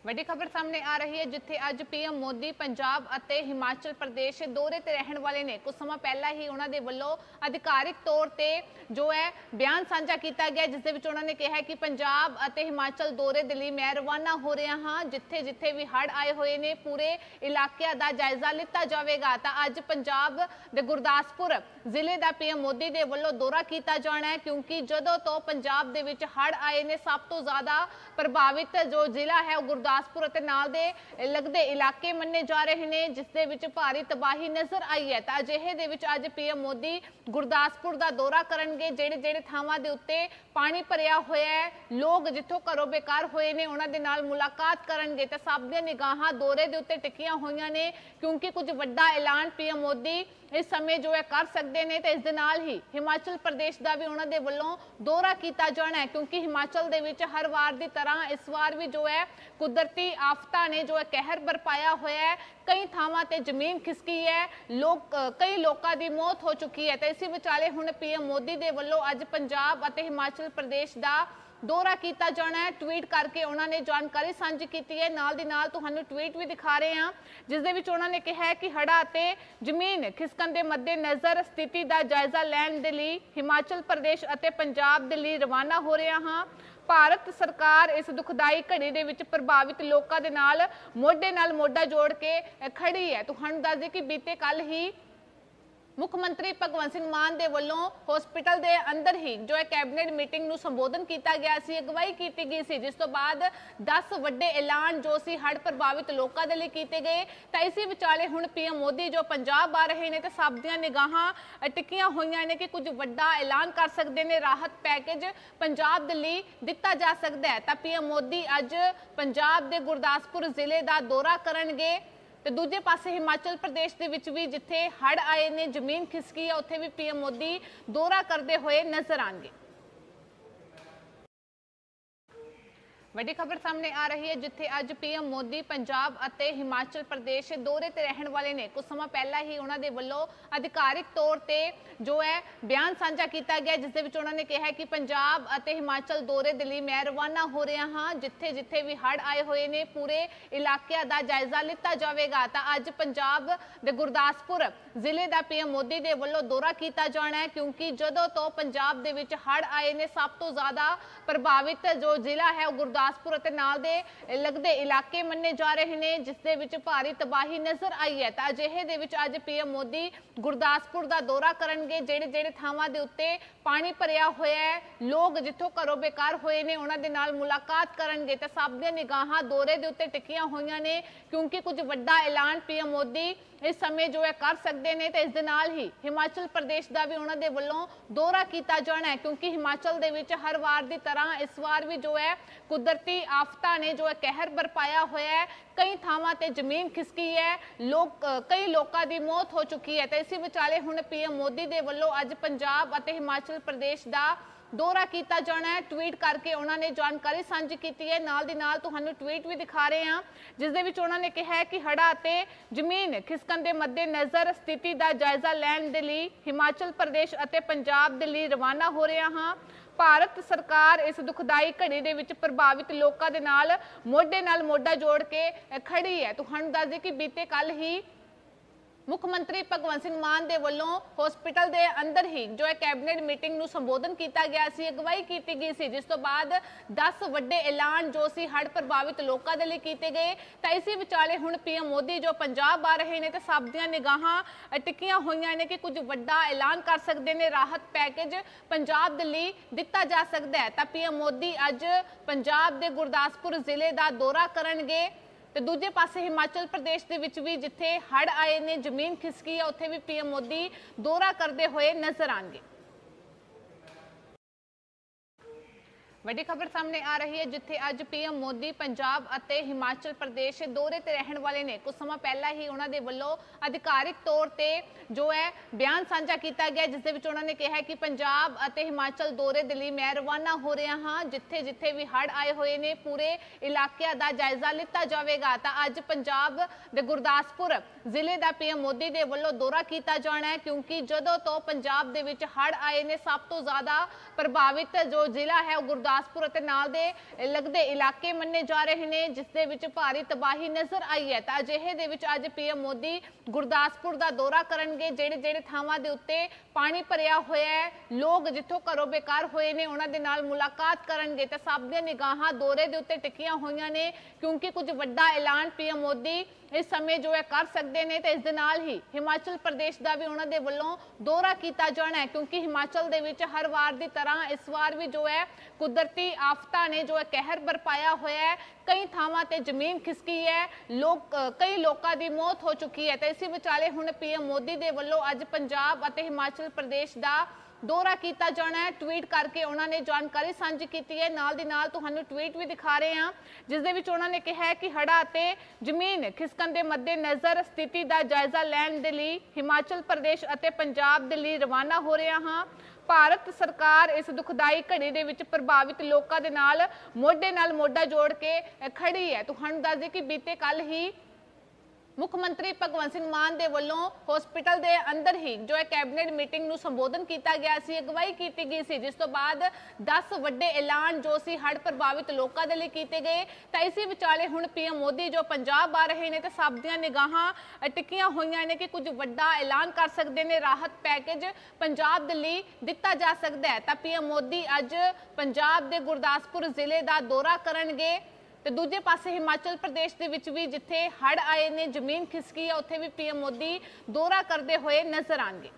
ਵੱਡੀ ਖਬਰ ਸਾਹਮਣੇ ਆ ਰਹੀ ਹੈ, ਜਿੱਥੇ ਅੱਜ ਪੀਐਮ ਮੋਦੀ ਪੰਜਾਬ ਅਤੇ ਹਿਮਾਚਲ ਪ੍ਰਦੇਸ਼ ਦੌਰੇ ਤੇ ਰਹਿਣ ਵਾਲੇ ਨੇ। ਕੁਝ ਸਮਾਂ ਪਹਿਲਾਂ ਹੀ ਉਹਨਾਂ ਦੇ ਵੱਲੋਂ ਅਧਿਕਾਰਿਕ ਤੌਰ ਤੇ ਜੋ ਹੈ, ਬਿਆਨ ਸਾਂਝਾ ਕੀਤਾ ਗਿਆ, ਜਿਸ ਦੇ ਵਿੱਚ ਉਹਨਾਂ ਨੇ ਕਿਹਾ ਕਿ ਪੰਜਾਬ ਅਤੇ ਹਿਮਾਚਲ ਦੌਰੇ ਦੇ ਲਈ ਮੈਂ ਰਵਾਨਾ ਹੋ ਰਿਹਾ ਹਾਂ। ਜਿੱਥੇ ਜਿੱਥੇ ਵੀ ਹੜ੍ਹ ਆਏ ਹੋਏ ਨੇ, ਪੂਰੇ ਇਲਾਕਿਆਂ ਦਾ ਜਾਇਜ਼ਾ ਲਿੱਤਾ ਜਾਵੇਗਾ। ਤਾਂ ਅੱਜ ਪੰਜਾਬ ਦੇ ਗੁਰਦਾਸਪੁਰ ਜ਼ਿਲ੍ਹੇ ਦਾ ਪੀਐਮ ਮੋਦੀ ਦੇ ਵੱਲੋਂ ਦੌਰਾ ਕੀਤਾ ਜਾਣਾ ਹੈ, ਕਿਉਂਕਿ ਜਦੋਂ ਤੋਂ ਪੰਜਾਬ ਦੇ ਵਿੱਚ ਹੜ੍ਹ ਆਏ ਨੇ, ਸਭ ਤੋਂ ਜ਼ਿਆਦਾ ਪ੍ਰਭਾਵਿਤ ਜੋ ਜ਼ਿਲ੍ਹਾ ਹੈ, ਉਹ ਗੁਰਦਾਸਪੁਰ ਅਤੇ ਨਾਲ ਦੇ ਲੱਗਦੇ ਇਲਾਕੇ ਮੰਨੇ ਜਾ ਰਹੇ ਨੇ, ਜਿਸ ਦੇ ਵਿੱਚ ਭਾਰੀ ਤਬਾਹੀ ਨਜ਼ਰ ਆਈ ਹੈ। ਤਾਂ ਅਜਿਹੇ ਦੇ ਵਿੱਚ ਅੱਜ ਪੀਐਮ ਮੋਦੀ ਗੁਰਦਾਸਪੁਰ ਦਾ ਦੌਰਾ ਕਰਨਗੇ, ਜਿਹੜੇ ਜਿਹੜੇ ਥਾਵਾਂ ਦੇ ਉੱਤੇ ਪਾਣੀ ਭਰਿਆ ਹੋਇਆ ਹੈ। ਲੋਕ ਜਿੱਥੋਂ ਘਰੋਂ ਬੇਕਾਰ ਹੋਏ ਨੇ, ਉਹਨਾਂ ਦੇ ਨਾਲ ਮੁਲਾਕਾਤ ਕਰਨਗੇ। ਤਾਂ ਸਭ ਦੀਆਂ ਨਿਗਾਹਾਂ ਦੌਰੇ ਦੇ ਉੱਤੇ ਟਿਕੀਆਂ ਹੋਈਆਂ ਨੇ, ਕਿਉਂਕਿ ਕੁਝ ਵੱਡਾ ਐਲਾਨ ਪੀਐਮ ਮੋਦੀ ਇਸ ਸਮੇਂ ਜੋ ਹੈ ਕਰ ਸਕਦੇ ਨੇ। ਤੇ ਇਸ ਦੇ ਨਾਲ ਹੀ ਹਿਮਾਚਲ ਪ੍ਰਦੇਸ਼ ਦਾ ਵੀ ਉਹਨਾਂ ਦੇ ਵੱਲੋਂ ਦੌਰਾ ਕੀਤਾ ਜਾਣਾ ਹੈ, ਕਿਉਂਕਿ ਹਿਮਾਚਲ ਦੇ ਵਿੱਚ ਹਰ ਵਾਰ ਦੀ ਤਰ੍ਹਾਂ ਇਸ ਵਾਰ ਵੀ ਜੋ ਹੈ ਕੁਦਰਤ ਆਫਤਾਂ ਨੇ ਜੋ ਹੈ ਕਹਿਰ ਬਰਪਾਇਆ ਹੋਇਆ ਹੈ, ਕਈ ਥਾਵਾਂ ਤੇ ਜ਼ਮੀਨ ਖਿਸਕੀ ਹੈ, ਲੋਕ ਕਈ ਲੋਕਾਂ ਦੀ ਮੌਤ ਹੋ ਚੁੱਕੀ ਹੈ ਤੇ ਇਸੇ ਵਿਚਾਲੇ ਹੁਣ ਪੀਐਮ ਮੋਦੀ ਦੇ ਵੱਲੋਂ ਅੱਜ ਪੰਜਾਬ ਅਤੇ ਹਿਮਾਚਲ ਪ੍ਰਦੇਸ਼ ਦਾ ਦੌਰਾ ਕੀਤਾ ਜਾਣਾ ਹੈ। ਟਵੀਟ ਕਰਕੇ ਉਹਨਾਂ ਨੇ ਜਾਣਕਾਰੀ ਸਾਂਝੀ ਕੀਤੀ ਹੈ। ਨਾਲ ਦੀ ਨਾਲ ਤੁਹਾਨੂੰ ਟਵੀਟ ਵੀ ਦਿਖਾ ਰਹੇ ਹਾਂ, ਜਿਸ ਦੇ ਵਿੱਚ ਉਹਨਾਂ ਨੇ ਕਿਹਾ ਹੈ ਕਿ ਹੜਾ ਅਤੇ ਜ਼ਮੀਨ ਖਿਸਕਣ ਦੇ ਮੱਦੇ ਨਜ਼ਰ ਸਥਿਤੀ ਦਾ ਜਾਇਜ਼ਾ ਲੈਣ ਦੇ ਲਈ ਹਿਮਾਚਲ ਪ੍ਰਦੇਸ਼ ਅਤੇ ਪੰਜਾਬ ਦੇ ਲਈ ਰਵਾਨਾ ਹੋ ਰਿਹਾ ਹਾਂ। ਭਾਰਤ ਸਰਕਾਰ ਇਸ ਦੁਖਦਾਈ ਘੜੀ ਦੇ ਵਿੱਚ ਪ੍ਰਭਾਵਿਤ ਲੋਕਾਂ ਦੇ ਨਾਲ ਮੋਢੇ ਨਾਲ ਮੋਢਾ ਜੋੜ ਕੇ ਖੜੀ ਹੈ। ਤੁਹਾਨੂੰ ਦੱਸ ਦੇ ਕਿ ਬੀਤੇ ਕੱਲ ਹੀ ਮੁੱਖ ਮੰਤਰੀ ਭਗਵੰਤ ਸਿੰਘ ਮਾਨ ਦੇ ਵੱਲੋਂ ਹਸਪੀਟਲ ਦੇ ਅੰਦਰ ਹੀ ਜੋ ਹੈ ਕੈਬਨਿਟ ਮੀਟਿੰਗ ਨੂੰ ਸੰਬੋਧਨ ਕੀਤਾ ਗਿਆ ਸੀ ਅਗਵਾਈ ਕੀਤੀ ਗਈ ਸੀ ਜਿਸ ਤੋਂ ਬਾਅਦ 10 ਵੱਡੇ ਐਲਾਨ ਜੋ ਸੀ ਹੜ੍ਹ ਪ੍ਰਭਾਵਿਤ ਲੋਕਾਂ ਦੇ ਲਈ ਕੀਤੇ ਗਏ। ਤਾਂ ਇਸੇ ਵਿਚਾਲੇ ਹੁਣ ਪੀਐਮ ਮੋਦੀ ਜੋ ਪੰਜਾਬ ਆ ਰਹੇ ਨੇ ਤੇ ਸਭ ਦੀਆਂ ਨਿਗਾਹਾਂ ਅ, ਟਿਕੀਆਂ ਹੋਈਆਂ ਨੇ ਕਿ ਕੁਝ ਵੱਡਾ ਐਲਾਨ ਕਰ ਸਕਦੇ ਨੇ ਰਾਹਤ ਪੈਕੇਜ ਪੰਜਾਬ ਦੇ ਲਈ ਦਿੱਤਾ ਜਾ ਸਕਦਾ ਹੈ। ਤਾਂ ਪੀਐਮ ਮੋਦੀ ਅੱਜ ਪੰਜਾਬ ਦੇ ਗੁਰਦਾਸਪੁਰ ਜ਼ਿਲ੍ਹੇ ਦਾ ਦੌਰਾ ਕਰਨਗੇ। ਤੇ ਦੂਜੇ ਪਾਸੇ ਹਿਮਾਚਲ ਪ੍ਰਦੇਸ਼ ਦੇ ਵਿੱਚ ਵੀ ਜਿੱਥੇ ਹੜ੍ਹ ਆਏ ਨੇ, ਜ਼ਮੀਨ ਖਿਸਕੀ ਹੈ ਉੱਥੇ ਵੀ ਪੀਐਮ ਮੋਦੀ ਦੌਰਾ ਕਰਦੇ ਹੋਏ ਨਜ਼ਰ ਆਣਗੇ ਵੱਡੀ ਖਬਰ ਸਾਹਮਣੇ ਆ ਰਹੀ ਹੈ, ਜਿੱਥੇ ਅੱਜ ਪੀਐਮ ਮੋਦੀ ਪੰਜਾਬ ਅਤੇ ਹਿਮਾਚਲ ਪ੍ਰਦੇਸ਼ ਦੌਰੇ ਤੇ ਰਹਿਣ ਵਾਲੇ ਨੇ। ਕੁਝ ਸਮਾਂ ਪਹਿਲਾਂ ਹੀ ਉਹਨਾਂ ਦੇ ਵੱਲੋਂ ਅਧਿਕਾਰਿਕ ਤੌਰ ਤੇ ਜੋ ਹੈ, ਬਿਆਨ ਸਾਂਝਾ ਕੀਤਾ ਗਿਆ, ਜਿਸ ਦੇ ਵਿੱਚ ਉਹਨਾਂ ਨੇ ਕਿਹਾ ਕਿ ਪੰਜਾਬ ਅਤੇ ਹਿਮਾਚਲ ਦੌਰੇ ਦੇ ਲਈ ਮੈਂ ਰਵਾਨਾ ਹੋ ਰਿਹਾ ਹਾਂ। ਜਿੱਥੇ ਜਿੱਥੇ ਵੀ ਹੜ੍ਹ ਆਏ ਹੋਏ ਨੇ, ਪੂਰੇ ਇਲਾਕਿਆਂ ਦਾ ਜਾਇਜ਼ਾ ਲਿੱਤਾ ਜਾਵੇਗਾ। ਤਾਂ ਅੱਜ ਪੰਜਾਬ ਦੇ ਗੁਰਦਾਸਪੁਰ ਜ਼ਿਲ੍ਹੇ ਦਾ ਪੀਐਮ ਮੋਦੀ ਦੇ ਵੱਲੋਂ ਦੌਰਾ ਕੀਤਾ ਜਾਣਾ ਹੈ, ਕਿਉਂਕਿ ਜਦੋਂ ਤੋਂ ਪੰਜਾਬ ਦੇ ਵਿੱਚ ਹੜ੍ਹ ਆਏ ਨੇ, ਸਭ ਤੋਂ ਜ਼ਿਆਦਾ ਪ੍ਰਭਾਵਿਤ ਜੋ ਜ਼ਿਲ੍ਹਾ ਹੈ, ਉਹ ਗੁਰਦਾਸਪੁਰ ਅਤੇ ਨਾਲ ਦੇ ਲੱਗਦੇ ਇਲਾਕੇ ਮੰਨੇ ਜਾ ਰਹੇ ਨੇ, ਜਿਸ ਦੇ ਵਿੱਚ ਭਾਰੀ ਤਬਾਹੀ ਨਜ਼ਰ ਆਈ ਹੈ। ਤਾਂ ਅਜਿਹੇ ਦੇ ਵਿੱਚ ਅੱਜ ਪੀਐਮ ਮੋਦੀ ਗੁਰਦਾਸਪੁਰ ਦਾ ਦੌਰਾ ਕਰਨਗੇ, ਜਿਹੜੇ ਜਿਹੜੇ ਥਾਵਾਂ ਦੇ ਉੱਤੇ ਪਾਣੀ ਭਰਿਆ ਹੋਇਆ ਹੈ। ਲੋਕ ਜਿੱਥੋਂ ਘਰੋਂ ਬੇਕਾਰ ਹੋਏ ਨੇ, ਉਹਨਾਂ ਦੇ ਨਾਲ ਮੁਲਾਕਾਤ ਕਰਨਗੇ। ਤਾਂ ਸਭ ਦੀਆਂ ਨਿਗਾਹਾਂ ਦੌਰੇ ਦੇ ਉੱਤੇ ਟਿਕੀਆਂ ਹੋਈਆਂ ਨੇ, ਕਿਉਂਕਿ ਕੁਝ ਵੱਡਾ ਐਲਾਨ ਪੀਐਮ ਮੋਦੀ ਇਸ ਸਮੇਂ ਜੋ ਹੈ ਕਰ ਸਕਦੇ ਨੇ। ਤੇ ਇਸ ਦੇ ਨਾਲ ਹੀ ਹਿਮਾਚਲ ਪ੍ਰਦੇਸ਼ ਦਾ ਵੀ ਉਹਨਾਂ ਦੇ ਵੱਲੋਂ ਦੌਰਾ ਕੀਤਾ ਜਾਣਾ ਹੈ, ਕਿਉਂਕਿ ਹਿਮਾਚਲ ਦੇ ਵਿੱਚ ਹਰ ਵਾਰ ਦੀ ਤਰ੍ਹਾਂ ਇਸ ਵਾਰ ਵੀ ਜੋ ਹੈ ਕੁਦਰਤ ਆਫਤਾਂ ਨੇ ਜੋ ਹੈ ਕਹਿਰ ਬਰਪਾਇਆ ਹੋਇਆ ਹੈ, ਕਈ ਥਾਵਾਂ ਤੇ ਜ਼ਮੀਨ ਖਿਸਕੀ ਹੈ, ਲੋਕ ਕਈ ਲੋਕਾਂ ਦੀ ਮੌਤ ਹੋ ਚੁੱਕੀ ਹੈ ਤੇ ਇਸੇ ਵਿਚਾਲੇ ਹੁਣ ਪੀਐਮ ਮੋਦੀ ਦੇ ਵੱਲੋਂ ਅੱਜ ਪੰਜਾਬ ਅਤੇ ਹਿਮਾਚਲ ਪ੍ਰਦੇਸ਼ ਦਾ ਦੌਰਾ ਕੀਤਾ ਜਾਣਾ ਹੈ। ਟਵੀਟ ਕਰਕੇ ਉਹਨਾਂ ਨੇ ਜਾਣਕਾਰੀ ਸਾਂਝੀ ਕੀਤੀ ਹੈ। ਨਾਲ ਦੀ ਨਾਲ ਤੁਹਾਨੂੰ ਟਵੀਟ ਵੀ ਦਿਖਾ ਰਹੇ ਹਾਂ, ਜਿਸ ਦੇ ਵਿੱਚ ਉਹਨਾਂ ਨੇ ਕਿਹਾ ਹੈ ਕਿ ਹੜਾ ਅਤੇ ਜ਼ਮੀਨ ਖਿਸਕਣ ਦੇ ਮੱਦੇ ਨਜ਼ਰ ਸਥਿਤੀ ਦਾ ਜਾਇਜ਼ਾ ਲੈਣ ਦੇ ਲਈ ਹਿਮਾਚਲ ਪ੍ਰਦੇਸ਼ ਅਤੇ ਪੰਜਾਬ ਦੇ ਲਈ ਰਵਾਨਾ ਹੋ ਰਿਹਾ ਹਾਂ। ਭਾਰਤ ਸਰਕਾਰ ਇਸ ਦੁਖਦਾਈ ਘੜੀ ਦੇ ਵਿੱਚ ਪ੍ਰਭਾਵਿਤ ਲੋਕਾਂ ਦੇ ਨਾਲ ਮੋਢੇ ਨਾਲ ਮੋਢਾ ਜੋੜ ਕੇ ਖੜੀ ਹੈ। ਤੁਹਾਨੂੰ ਦੱਸ ਦੇ ਕਿ ਬੀਤੇ ਕੱਲ ਹੀ ਮੁੱਖ ਮੰਤਰੀ ਭਗਵੰਤ ਸਿੰਘ ਮਾਨ ਦੇ ਵੱਲੋਂ ਹਸਪੀਟਲ ਦੇ ਅੰਦਰ ਹੀ ਜੋ ਹੈ ਕੈਬਨਿਟ ਮੀਟਿੰਗ ਨੂੰ ਸੰਬੋਧਨ ਕੀਤਾ ਗਿਆ ਸੀ ਅਗਵਾਈ ਕੀਤੀ ਗਈ ਸੀ ਜਿਸ ਤੋਂ ਬਾਅਦ 10 ਵੱਡੇ ਐਲਾਨ ਜੋ ਸੀ ਹੜ੍ਹ ਪ੍ਰਭਾਵਿਤ ਲੋਕਾਂ ਦੇ ਲਈ ਕੀਤੇ ਗਏ। ਤਾਂ ਇਸੇ ਵਿਚਾਲੇ ਹੁਣ ਪੀਐਮ ਮੋਦੀ ਜੋ ਪੰਜਾਬ ਆ ਰਹੇ ਨੇ ਤੇ ਸਭ ਦੀਆਂ ਨਿਗਾਹਾਂ ਅ, ਟਿਕੀਆਂ ਹੋਈਆਂ ਨੇ ਕਿ ਕੁਝ ਵੱਡਾ ਐਲਾਨ ਕਰ ਸਕਦੇ ਨੇ ਰਾਹਤ ਪੈਕੇਜ ਪੰਜਾਬ ਦੇ ਲਈ ਦਿੱਤਾ ਜਾ ਸਕਦਾ ਹੈ। ਤਾਂ ਪੀਐਮ ਮੋਦੀ ਅੱਜ ਪੰਜਾਬ ਦੇ ਗੁਰਦਾਸਪੁਰ ਜ਼ਿਲ੍ਹੇ ਦਾ ਦੌਰਾ ਕਰਨਗੇ। ਤੇ ਦੂਜੇ ਪਾਸੇ ਹਿਮਾਚਲ ਪ੍ਰਦੇਸ਼ ਦੇ ਵਿੱਚ ਵੀ ਜਿੱਥੇ ਹੜ੍ਹ ਆਏ ਨੇ, ਜ਼ਮੀਨ ਖਿਸਕੀ ਹੈ ਉੱਥੇ ਵੀ ਪੀਐਮ ਮੋਦੀ ਦੌਰਾ ਕਰਦੇ ਹੋਏ ਨਜ਼ਰ ਆਣਗੇ ਵੱਡੀ ਖਬਰ ਸਾਹਮਣੇ ਆ ਰਹੀ ਹੈ, ਜਿੱਥੇ ਅੱਜ ਪੀਐਮ ਮੋਦੀ ਪੰਜਾਬ ਅਤੇ ਹਿਮਾਚਲ ਪ੍ਰਦੇਸ਼ ਦੌਰੇ ਤੇ ਰਹਿਣ ਵਾਲੇ ਨੇ। ਕੁਝ ਸਮਾਂ ਪਹਿਲਾਂ ਹੀ ਉਹਨਾਂ ਦੇ ਵੱਲੋਂ ਅਧਿਕਾਰਿਕ ਤੌਰ ਤੇ ਜੋ ਹੈ, ਬਿਆਨ ਸਾਂਝਾ ਕੀਤਾ ਗਿਆ, ਜਿਸ ਦੇ ਵਿੱਚ ਉਹਨਾਂ ਨੇ ਕਿਹਾ ਕਿ ਪੰਜਾਬ ਅਤੇ ਹਿਮਾਚਲ ਦੌਰੇ ਦੇ ਲਈ ਮੈਂ ਰਵਾਨਾ ਹੋ ਰਿਹਾ ਹਾਂ। ਜਿੱਥੇ ਜਿੱਥੇ ਵੀ ਹੜ੍ਹ ਆਏ ਹੋਏ ਨੇ, ਪੂਰੇ ਇਲਾਕਿਆਂ ਦਾ ਜਾਇਜ਼ਾ ਲਿੱਤਾ ਜਾਵੇਗਾ। ਤਾਂ ਅੱਜ ਪੰਜਾਬ ਦੇ ਗੁਰਦਾਸਪੁਰ ਜ਼ਿਲ੍ਹੇ ਦਾ ਪੀਐਮ ਮੋਦੀ ਦੇ ਵੱਲੋਂ ਦੌਰਾ ਕੀਤਾ ਜਾਣਾ ਹੈ, ਕਿਉਂਕਿ ਜਦੋਂ ਤੋਂ ਪੰਜਾਬ ਦੇ ਵਿੱਚ ਹੜ੍ਹ ਆਏ ਨੇ, ਸਭ ਤੋਂ ਜ਼ਿਆਦਾ ਪ੍ਰਭਾਵਿਤ ਜੋ ਜ਼ਿਲ੍ਹਾ ਹੈ, ਉਹ ਗੁਰਦਾਸਪੁਰ ਅਤੇ ਨਾਲ ਦੇ ਲੱਗਦੇ ਇਲਾਕੇ ਮੰਨੇ ਜਾ ਰਹੇ ਨੇ, ਜਿਸ ਦੇ ਵਿੱਚ ਭਾਰੀ ਤਬਾਹੀ ਨਜ਼ਰ ਆਈ ਹੈ। ਤਾਂ ਅਜਿਹੇ ਦੇ ਵਿੱਚ ਅੱਜ ਪੀਐਮ ਮੋਦੀ ਗੁਰਦਾਸਪੁਰ ਦਾ ਦੌਰਾ ਕਰਨਗੇ, ਜਿਹੜੇ ਜਿਹੜੇ ਥਾਵਾਂ ਦੇ ਉੱਤੇ ਪਾਣੀ ਭਰਿਆ ਹੋਇਆ ਹੈ। ਲੋਕ ਜਿੱਥੋਂ ਘਰੋਂ ਬੇਕਾਰ ਹੋਏ ਨੇ, ਉਹਨਾਂ ਦੇ ਨਾਲ ਮੁਲਾਕਾਤ ਕਰਨਗੇ। ਤਾਂ ਸਭ ਦੀਆਂ ਨਿਗਾਹਾਂ ਦੌਰੇ ਦੇ ਉੱਤੇ ਟਿਕੀਆਂ ਹੋਈਆਂ ਨੇ, ਕਿਉਂਕਿ ਕੁਝ ਵੱਡਾ ਐਲਾਨ ਪੀਐਮ ਮੋਦੀ ਇਸ ਸਮੇਂ ਜੋ ਹੈ ਕਰ ਸਕਦੇ ਨੇ। ਤੇ ਇਸ ਦੇ ਨਾਲ ਹੀ ਹਿਮਾਚਲ ਪ੍ਰਦੇਸ਼ ਦਾ ਵੀ ਉਹਨਾਂ ਦੇ ਵੱਲੋਂ ਦੌਰਾ ਕੀਤਾ ਜਾਣਾ ਹੈ, ਕਿਉਂਕਿ ਹਿਮਾਚਲ ਦੇ ਵਿੱਚ ਹਰ ਵਾਰ ਦੀ ਤਰ੍ਹਾਂ ਇਸ ਵਾਰ ਵੀ ਜੋ ਹੈ ਕੁਦਰਤ ਆਫਤਾਂ ਨੇ ਜੋ ਹੈ ਕਹਿਰ ਬਰਪਾਇਆ ਹੋਇਆ ਹੈ, ਕਈ ਥਾਵਾਂ ਤੇ ਜ਼ਮੀਨ ਖਿਸਕੀ ਹੈ, ਲੋਕ ਕਈ ਲੋਕਾਂ ਦੀ ਮੌਤ ਹੋ ਚੁੱਕੀ ਹੈ ਤੇ ਇਸੇ ਵਿਚਾਲੇ ਹੁਣ ਪੀਐਮ ਮੋਦੀ ਦੇ ਵੱਲੋਂ ਅੱਜ ਪੰਜਾਬ ਅਤੇ ਹਿਮਾਚਲ ਪ੍ਰਦੇਸ਼ ਦਾ ਦੌਰਾ ਕੀਤਾ ਜਾਣਾ ਹੈ। ਟਵੀਟ ਕਰਕੇ ਉਹਨਾਂ ਨੇ ਜਾਣਕਾਰੀ ਸਾਂਝੀ ਕੀਤੀ ਹੈ। ਨਾਲ ਦੀ ਨਾਲ ਤੁਹਾਨੂੰ ਟਵੀਟ ਵੀ ਦਿਖਾ ਰਹੇ ਹਾਂ ਜਿਸ ਦੇ ਵਿੱਚ ਉਹਨਾਂ ਨੇ ਕਿਹਾ ਹੈ ਕਿ ਹੜਾ ਅਤੇ ਜ਼ਮੀਨ ਖਿਸਕਣ ਦੇ ਮੱਦੇ ਨਜ਼ਰ ਸਥਿਤੀ ਦਾ ਜਾਇਜ਼ਾ ਲੈਣ ਦੇ ਲਈ ਹਿਮਾਚਲ ਪ੍ਰਦੇਸ਼ ਅਤੇ ਪੰਜਾਬ ਦੇ ਲਈ ਰਵਾਨਾ ਹੋ ਰਿਹਾ ਹਾਂ। ਭਾਰਤ ਸਰਕਾਰ ਇਸ ਦੁਖਦਾਈ ਘੜੀ ਦੇ ਵਿੱਚ ਪ੍ਰਭਾਵਿਤ ਲੋਕਾਂ ਦੇ ਨਾਲ ਮੋਢੇ ਨਾਲ ਮੋਢਾ ਜੋੜ ਕੇ ਅ, ਖੜੀ ਹੈ। ਤੁਹਾਨੂੰ ਦੱਸ ਦੇ ਕਿ ਬੀਤੇ ਕੱਲ ਹੀ ਮੁੱਖ ਮੰਤਰੀ ਭਗਵੰਤ ਸਿੰਘ ਮਾਨ ਦੇ ਵੱਲੋਂ ਹਸਪੀਟਲ ਦੇ ਅੰਦਰ ਹੀ ਜੋ ਹੈ ਕੈਬਨਿਟ ਮੀਟਿੰਗ ਨੂੰ ਸੰਬੋਧਨ ਕੀਤਾ ਗਿਆ ਸੀ ਅਗਵਾਈ ਕੀਤੀ ਗਈ ਸੀ ਜਿਸ ਤੋਂ ਬਾਅਦ 10 ਵੱਡੇ ਐਲਾਨ ਜੋ ਸੀ ਹੜ੍ਹ ਪ੍ਰਭਾਵਿਤ ਲੋਕਾਂ ਦੇ ਲਈ ਕੀਤੇ ਗਏ। ਤਾਂ ਇਸੇ ਵਿਚਾਲੇ ਹੁਣ ਪੀਐਮ ਮੋਦੀ ਜੋ ਪੰਜਾਬ ਆ ਰਹੇ ਨੇ ਤੇ ਸਭ ਦੀਆਂ ਨਿਗਾਹਾਂ ਅ, ਟਿਕੀਆਂ ਹੋਈਆਂ ਨੇ ਕਿ ਕੁਝ ਵੱਡਾ ਐਲਾਨ ਕਰ ਸਕਦੇ ਨੇ ਰਾਹਤ ਪੈਕੇਜ ਪੰਜਾਬ ਦੇ ਲਈ ਦਿੱਤਾ ਜਾ ਸਕਦਾ ਹੈ। ਤਾਂ ਪੀਐਮ ਮੋਦੀ ਅੱਜ ਪੰਜਾਬ ਦੇ ਗੁਰਦਾਸਪੁਰ ਜ਼ਿਲ੍ਹੇ ਦਾ ਦੌਰਾ ਕਰਨਗੇ। ਤੇ ਦੂਜੇ ਪਾਸੇ ਹਿਮਾਚਲ ਪ੍ਰਦੇਸ਼ ਦੇ ਵਿੱਚ ਵੀ ਜਿੱਥੇ ਹੜ੍ਹ ਆਏ ਨੇ, ਜ਼ਮੀਨ ਖਿਸਕੀ ਹੈ ਉੱਥੇ ਵੀ ਪੀਐਮ ਮੋਦੀ ਦੌਰਾ ਕਰਦੇ ਹੋਏ ਨਜ਼ਰ ਆਣਗੇ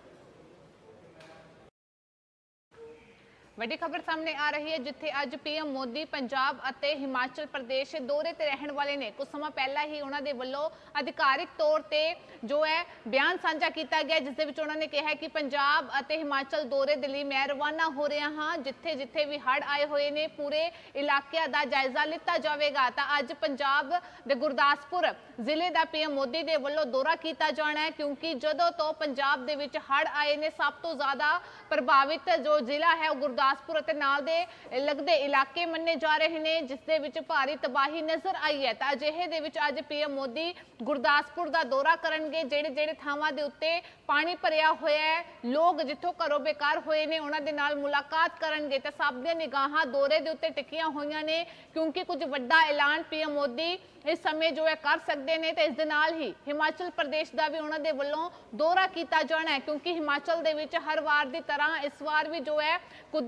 ਵੱਡੀ ਖਬਰ ਸਾਹਮਣੇ ਆ ਰਹੀ ਹੈ, ਜਿੱਥੇ ਅੱਜ ਪੀਐਮ ਮੋਦੀ ਪੰਜਾਬ ਅਤੇ ਹਿਮਾਚਲ ਪ੍ਰਦੇਸ਼ ਦੌਰੇ ਤੇ ਰਹਿਣ ਵਾਲੇ ਨੇ। ਕੁਝ ਸਮਾਂ ਪਹਿਲਾਂ ਹੀ ਉਹਨਾਂ ਦੇ ਵੱਲੋਂ ਅਧਿਕਾਰਿਕ ਤੌਰ ਤੇ ਜੋ ਹੈ, ਬਿਆਨ ਸਾਂਝਾ ਕੀਤਾ ਗਿਆ, ਜਿਸ ਦੇ ਵਿੱਚ ਉਹਨਾਂ ਨੇ ਕਿਹਾ ਕਿ ਪੰਜਾਬ ਅਤੇ ਹਿਮਾਚਲ ਦੌਰੇ ਦੇ ਲਈ ਮੈਂ ਰਵਾਨਾ ਹੋ ਰਿਹਾ ਹਾਂ। ਜਿੱਥੇ ਜਿੱਥੇ ਵੀ ਹੜ੍ਹ ਆਏ ਹੋਏ ਨੇ, ਪੂਰੇ ਇਲਾਕਿਆਂ ਦਾ ਜਾਇਜ਼ਾ ਲਿੱਤਾ ਜਾਵੇਗਾ। ਤਾਂ ਅੱਜ ਪੰਜਾਬ ਦੇ ਗੁਰਦਾਸਪੁਰ ਜ਼ਿਲ੍ਹੇ ਦਾ ਪੀਐਮ ਮੋਦੀ ਦੇ ਵੱਲੋਂ ਦੌਰਾ ਕੀਤਾ ਜਾਣਾ ਹੈ, ਕਿਉਂਕਿ ਜਦੋਂ ਤੋਂ ਪੰਜਾਬ ਦੇ ਵਿੱਚ ਹੜ੍ਹ ਆਏ ਨੇ, ਸਭ ਤੋਂ ਜ਼ਿਆਦਾ ਪ੍ਰਭਾਵਿਤ ਜੋ ਜ਼ਿਲ੍ਹਾ ਹੈ, ਉਹ ਗੁਰਦਾਸਪੁਰ ਅਤੇ ਨਾਲ ਦੇ ਲੱਗਦੇ ਇਲਾਕੇ ਮੰਨੇ ਜਾ ਰਹੇ ਨੇ, ਜਿਸ ਦੇ ਵਿੱਚ ਭਾਰੀ ਤਬਾਹੀ ਨਜ਼ਰ ਆਈ ਹੈ। ਤਾਂ ਅਜਿਹੇ ਦੇ ਵਿੱਚ ਅੱਜ ਪੀਐਮ ਮੋਦੀ ਗੁਰਦਾਸਪੁਰ ਦਾ ਦੌਰਾ ਕਰਨਗੇ, ਜਿਹੜੇ ਜਿਹੜੇ ਥਾਵਾਂ ਦੇ ਉੱਤੇ ਪਾਣੀ ਭਰਿਆ ਹੋਇਆ ਹੈ। ਲੋਕ ਜਿੱਥੋਂ ਘਰੋਂ ਬੇਕਾਰ ਹੋਏ ਨੇ, ਉਹਨਾਂ ਦੇ ਨਾਲ ਮੁਲਾਕਾਤ ਕਰਨਗੇ। ਤੇ ਸਭ ਦੀਆਂ ਨਿਗਾਹਾਂ ਦੌਰੇ ਦੇ ਉੱਤੇ ਟਿਕੀਆਂ ਹੋਈਆਂ ਨੇ, ਕਿਉਂਕਿ ਕੁਝ ਵੱਡਾ ਐਲਾਨ ਪੀਐਮ ਮੋਦੀ ਇਸ ਸਮੇਂ ਜੋ ਹੈ ਕਰ ਸਕਦੇ ਨੇ। ਤੇ ਇਸ ਦੇ ਨਾਲ ਹੀ ਹਿਮਾਚਲ ਪ੍ਰਦੇਸ਼ ਦਾ ਵੀ ਉਹਨਾਂ ਦੇ ਵੱਲੋਂ ਦੌਰਾ ਕੀਤਾ ਜਾਣਾ ਹੈ, ਕਿਉਂਕਿ ਹਿਮਾਚਲ ਦੇ ਵਿੱਚ ਹਰ ਵਾਰ ਦੀ ਤਰ੍ਹਾਂ ਇਸ ਵਾਰ ਵੀ ਜੋ ਹੈ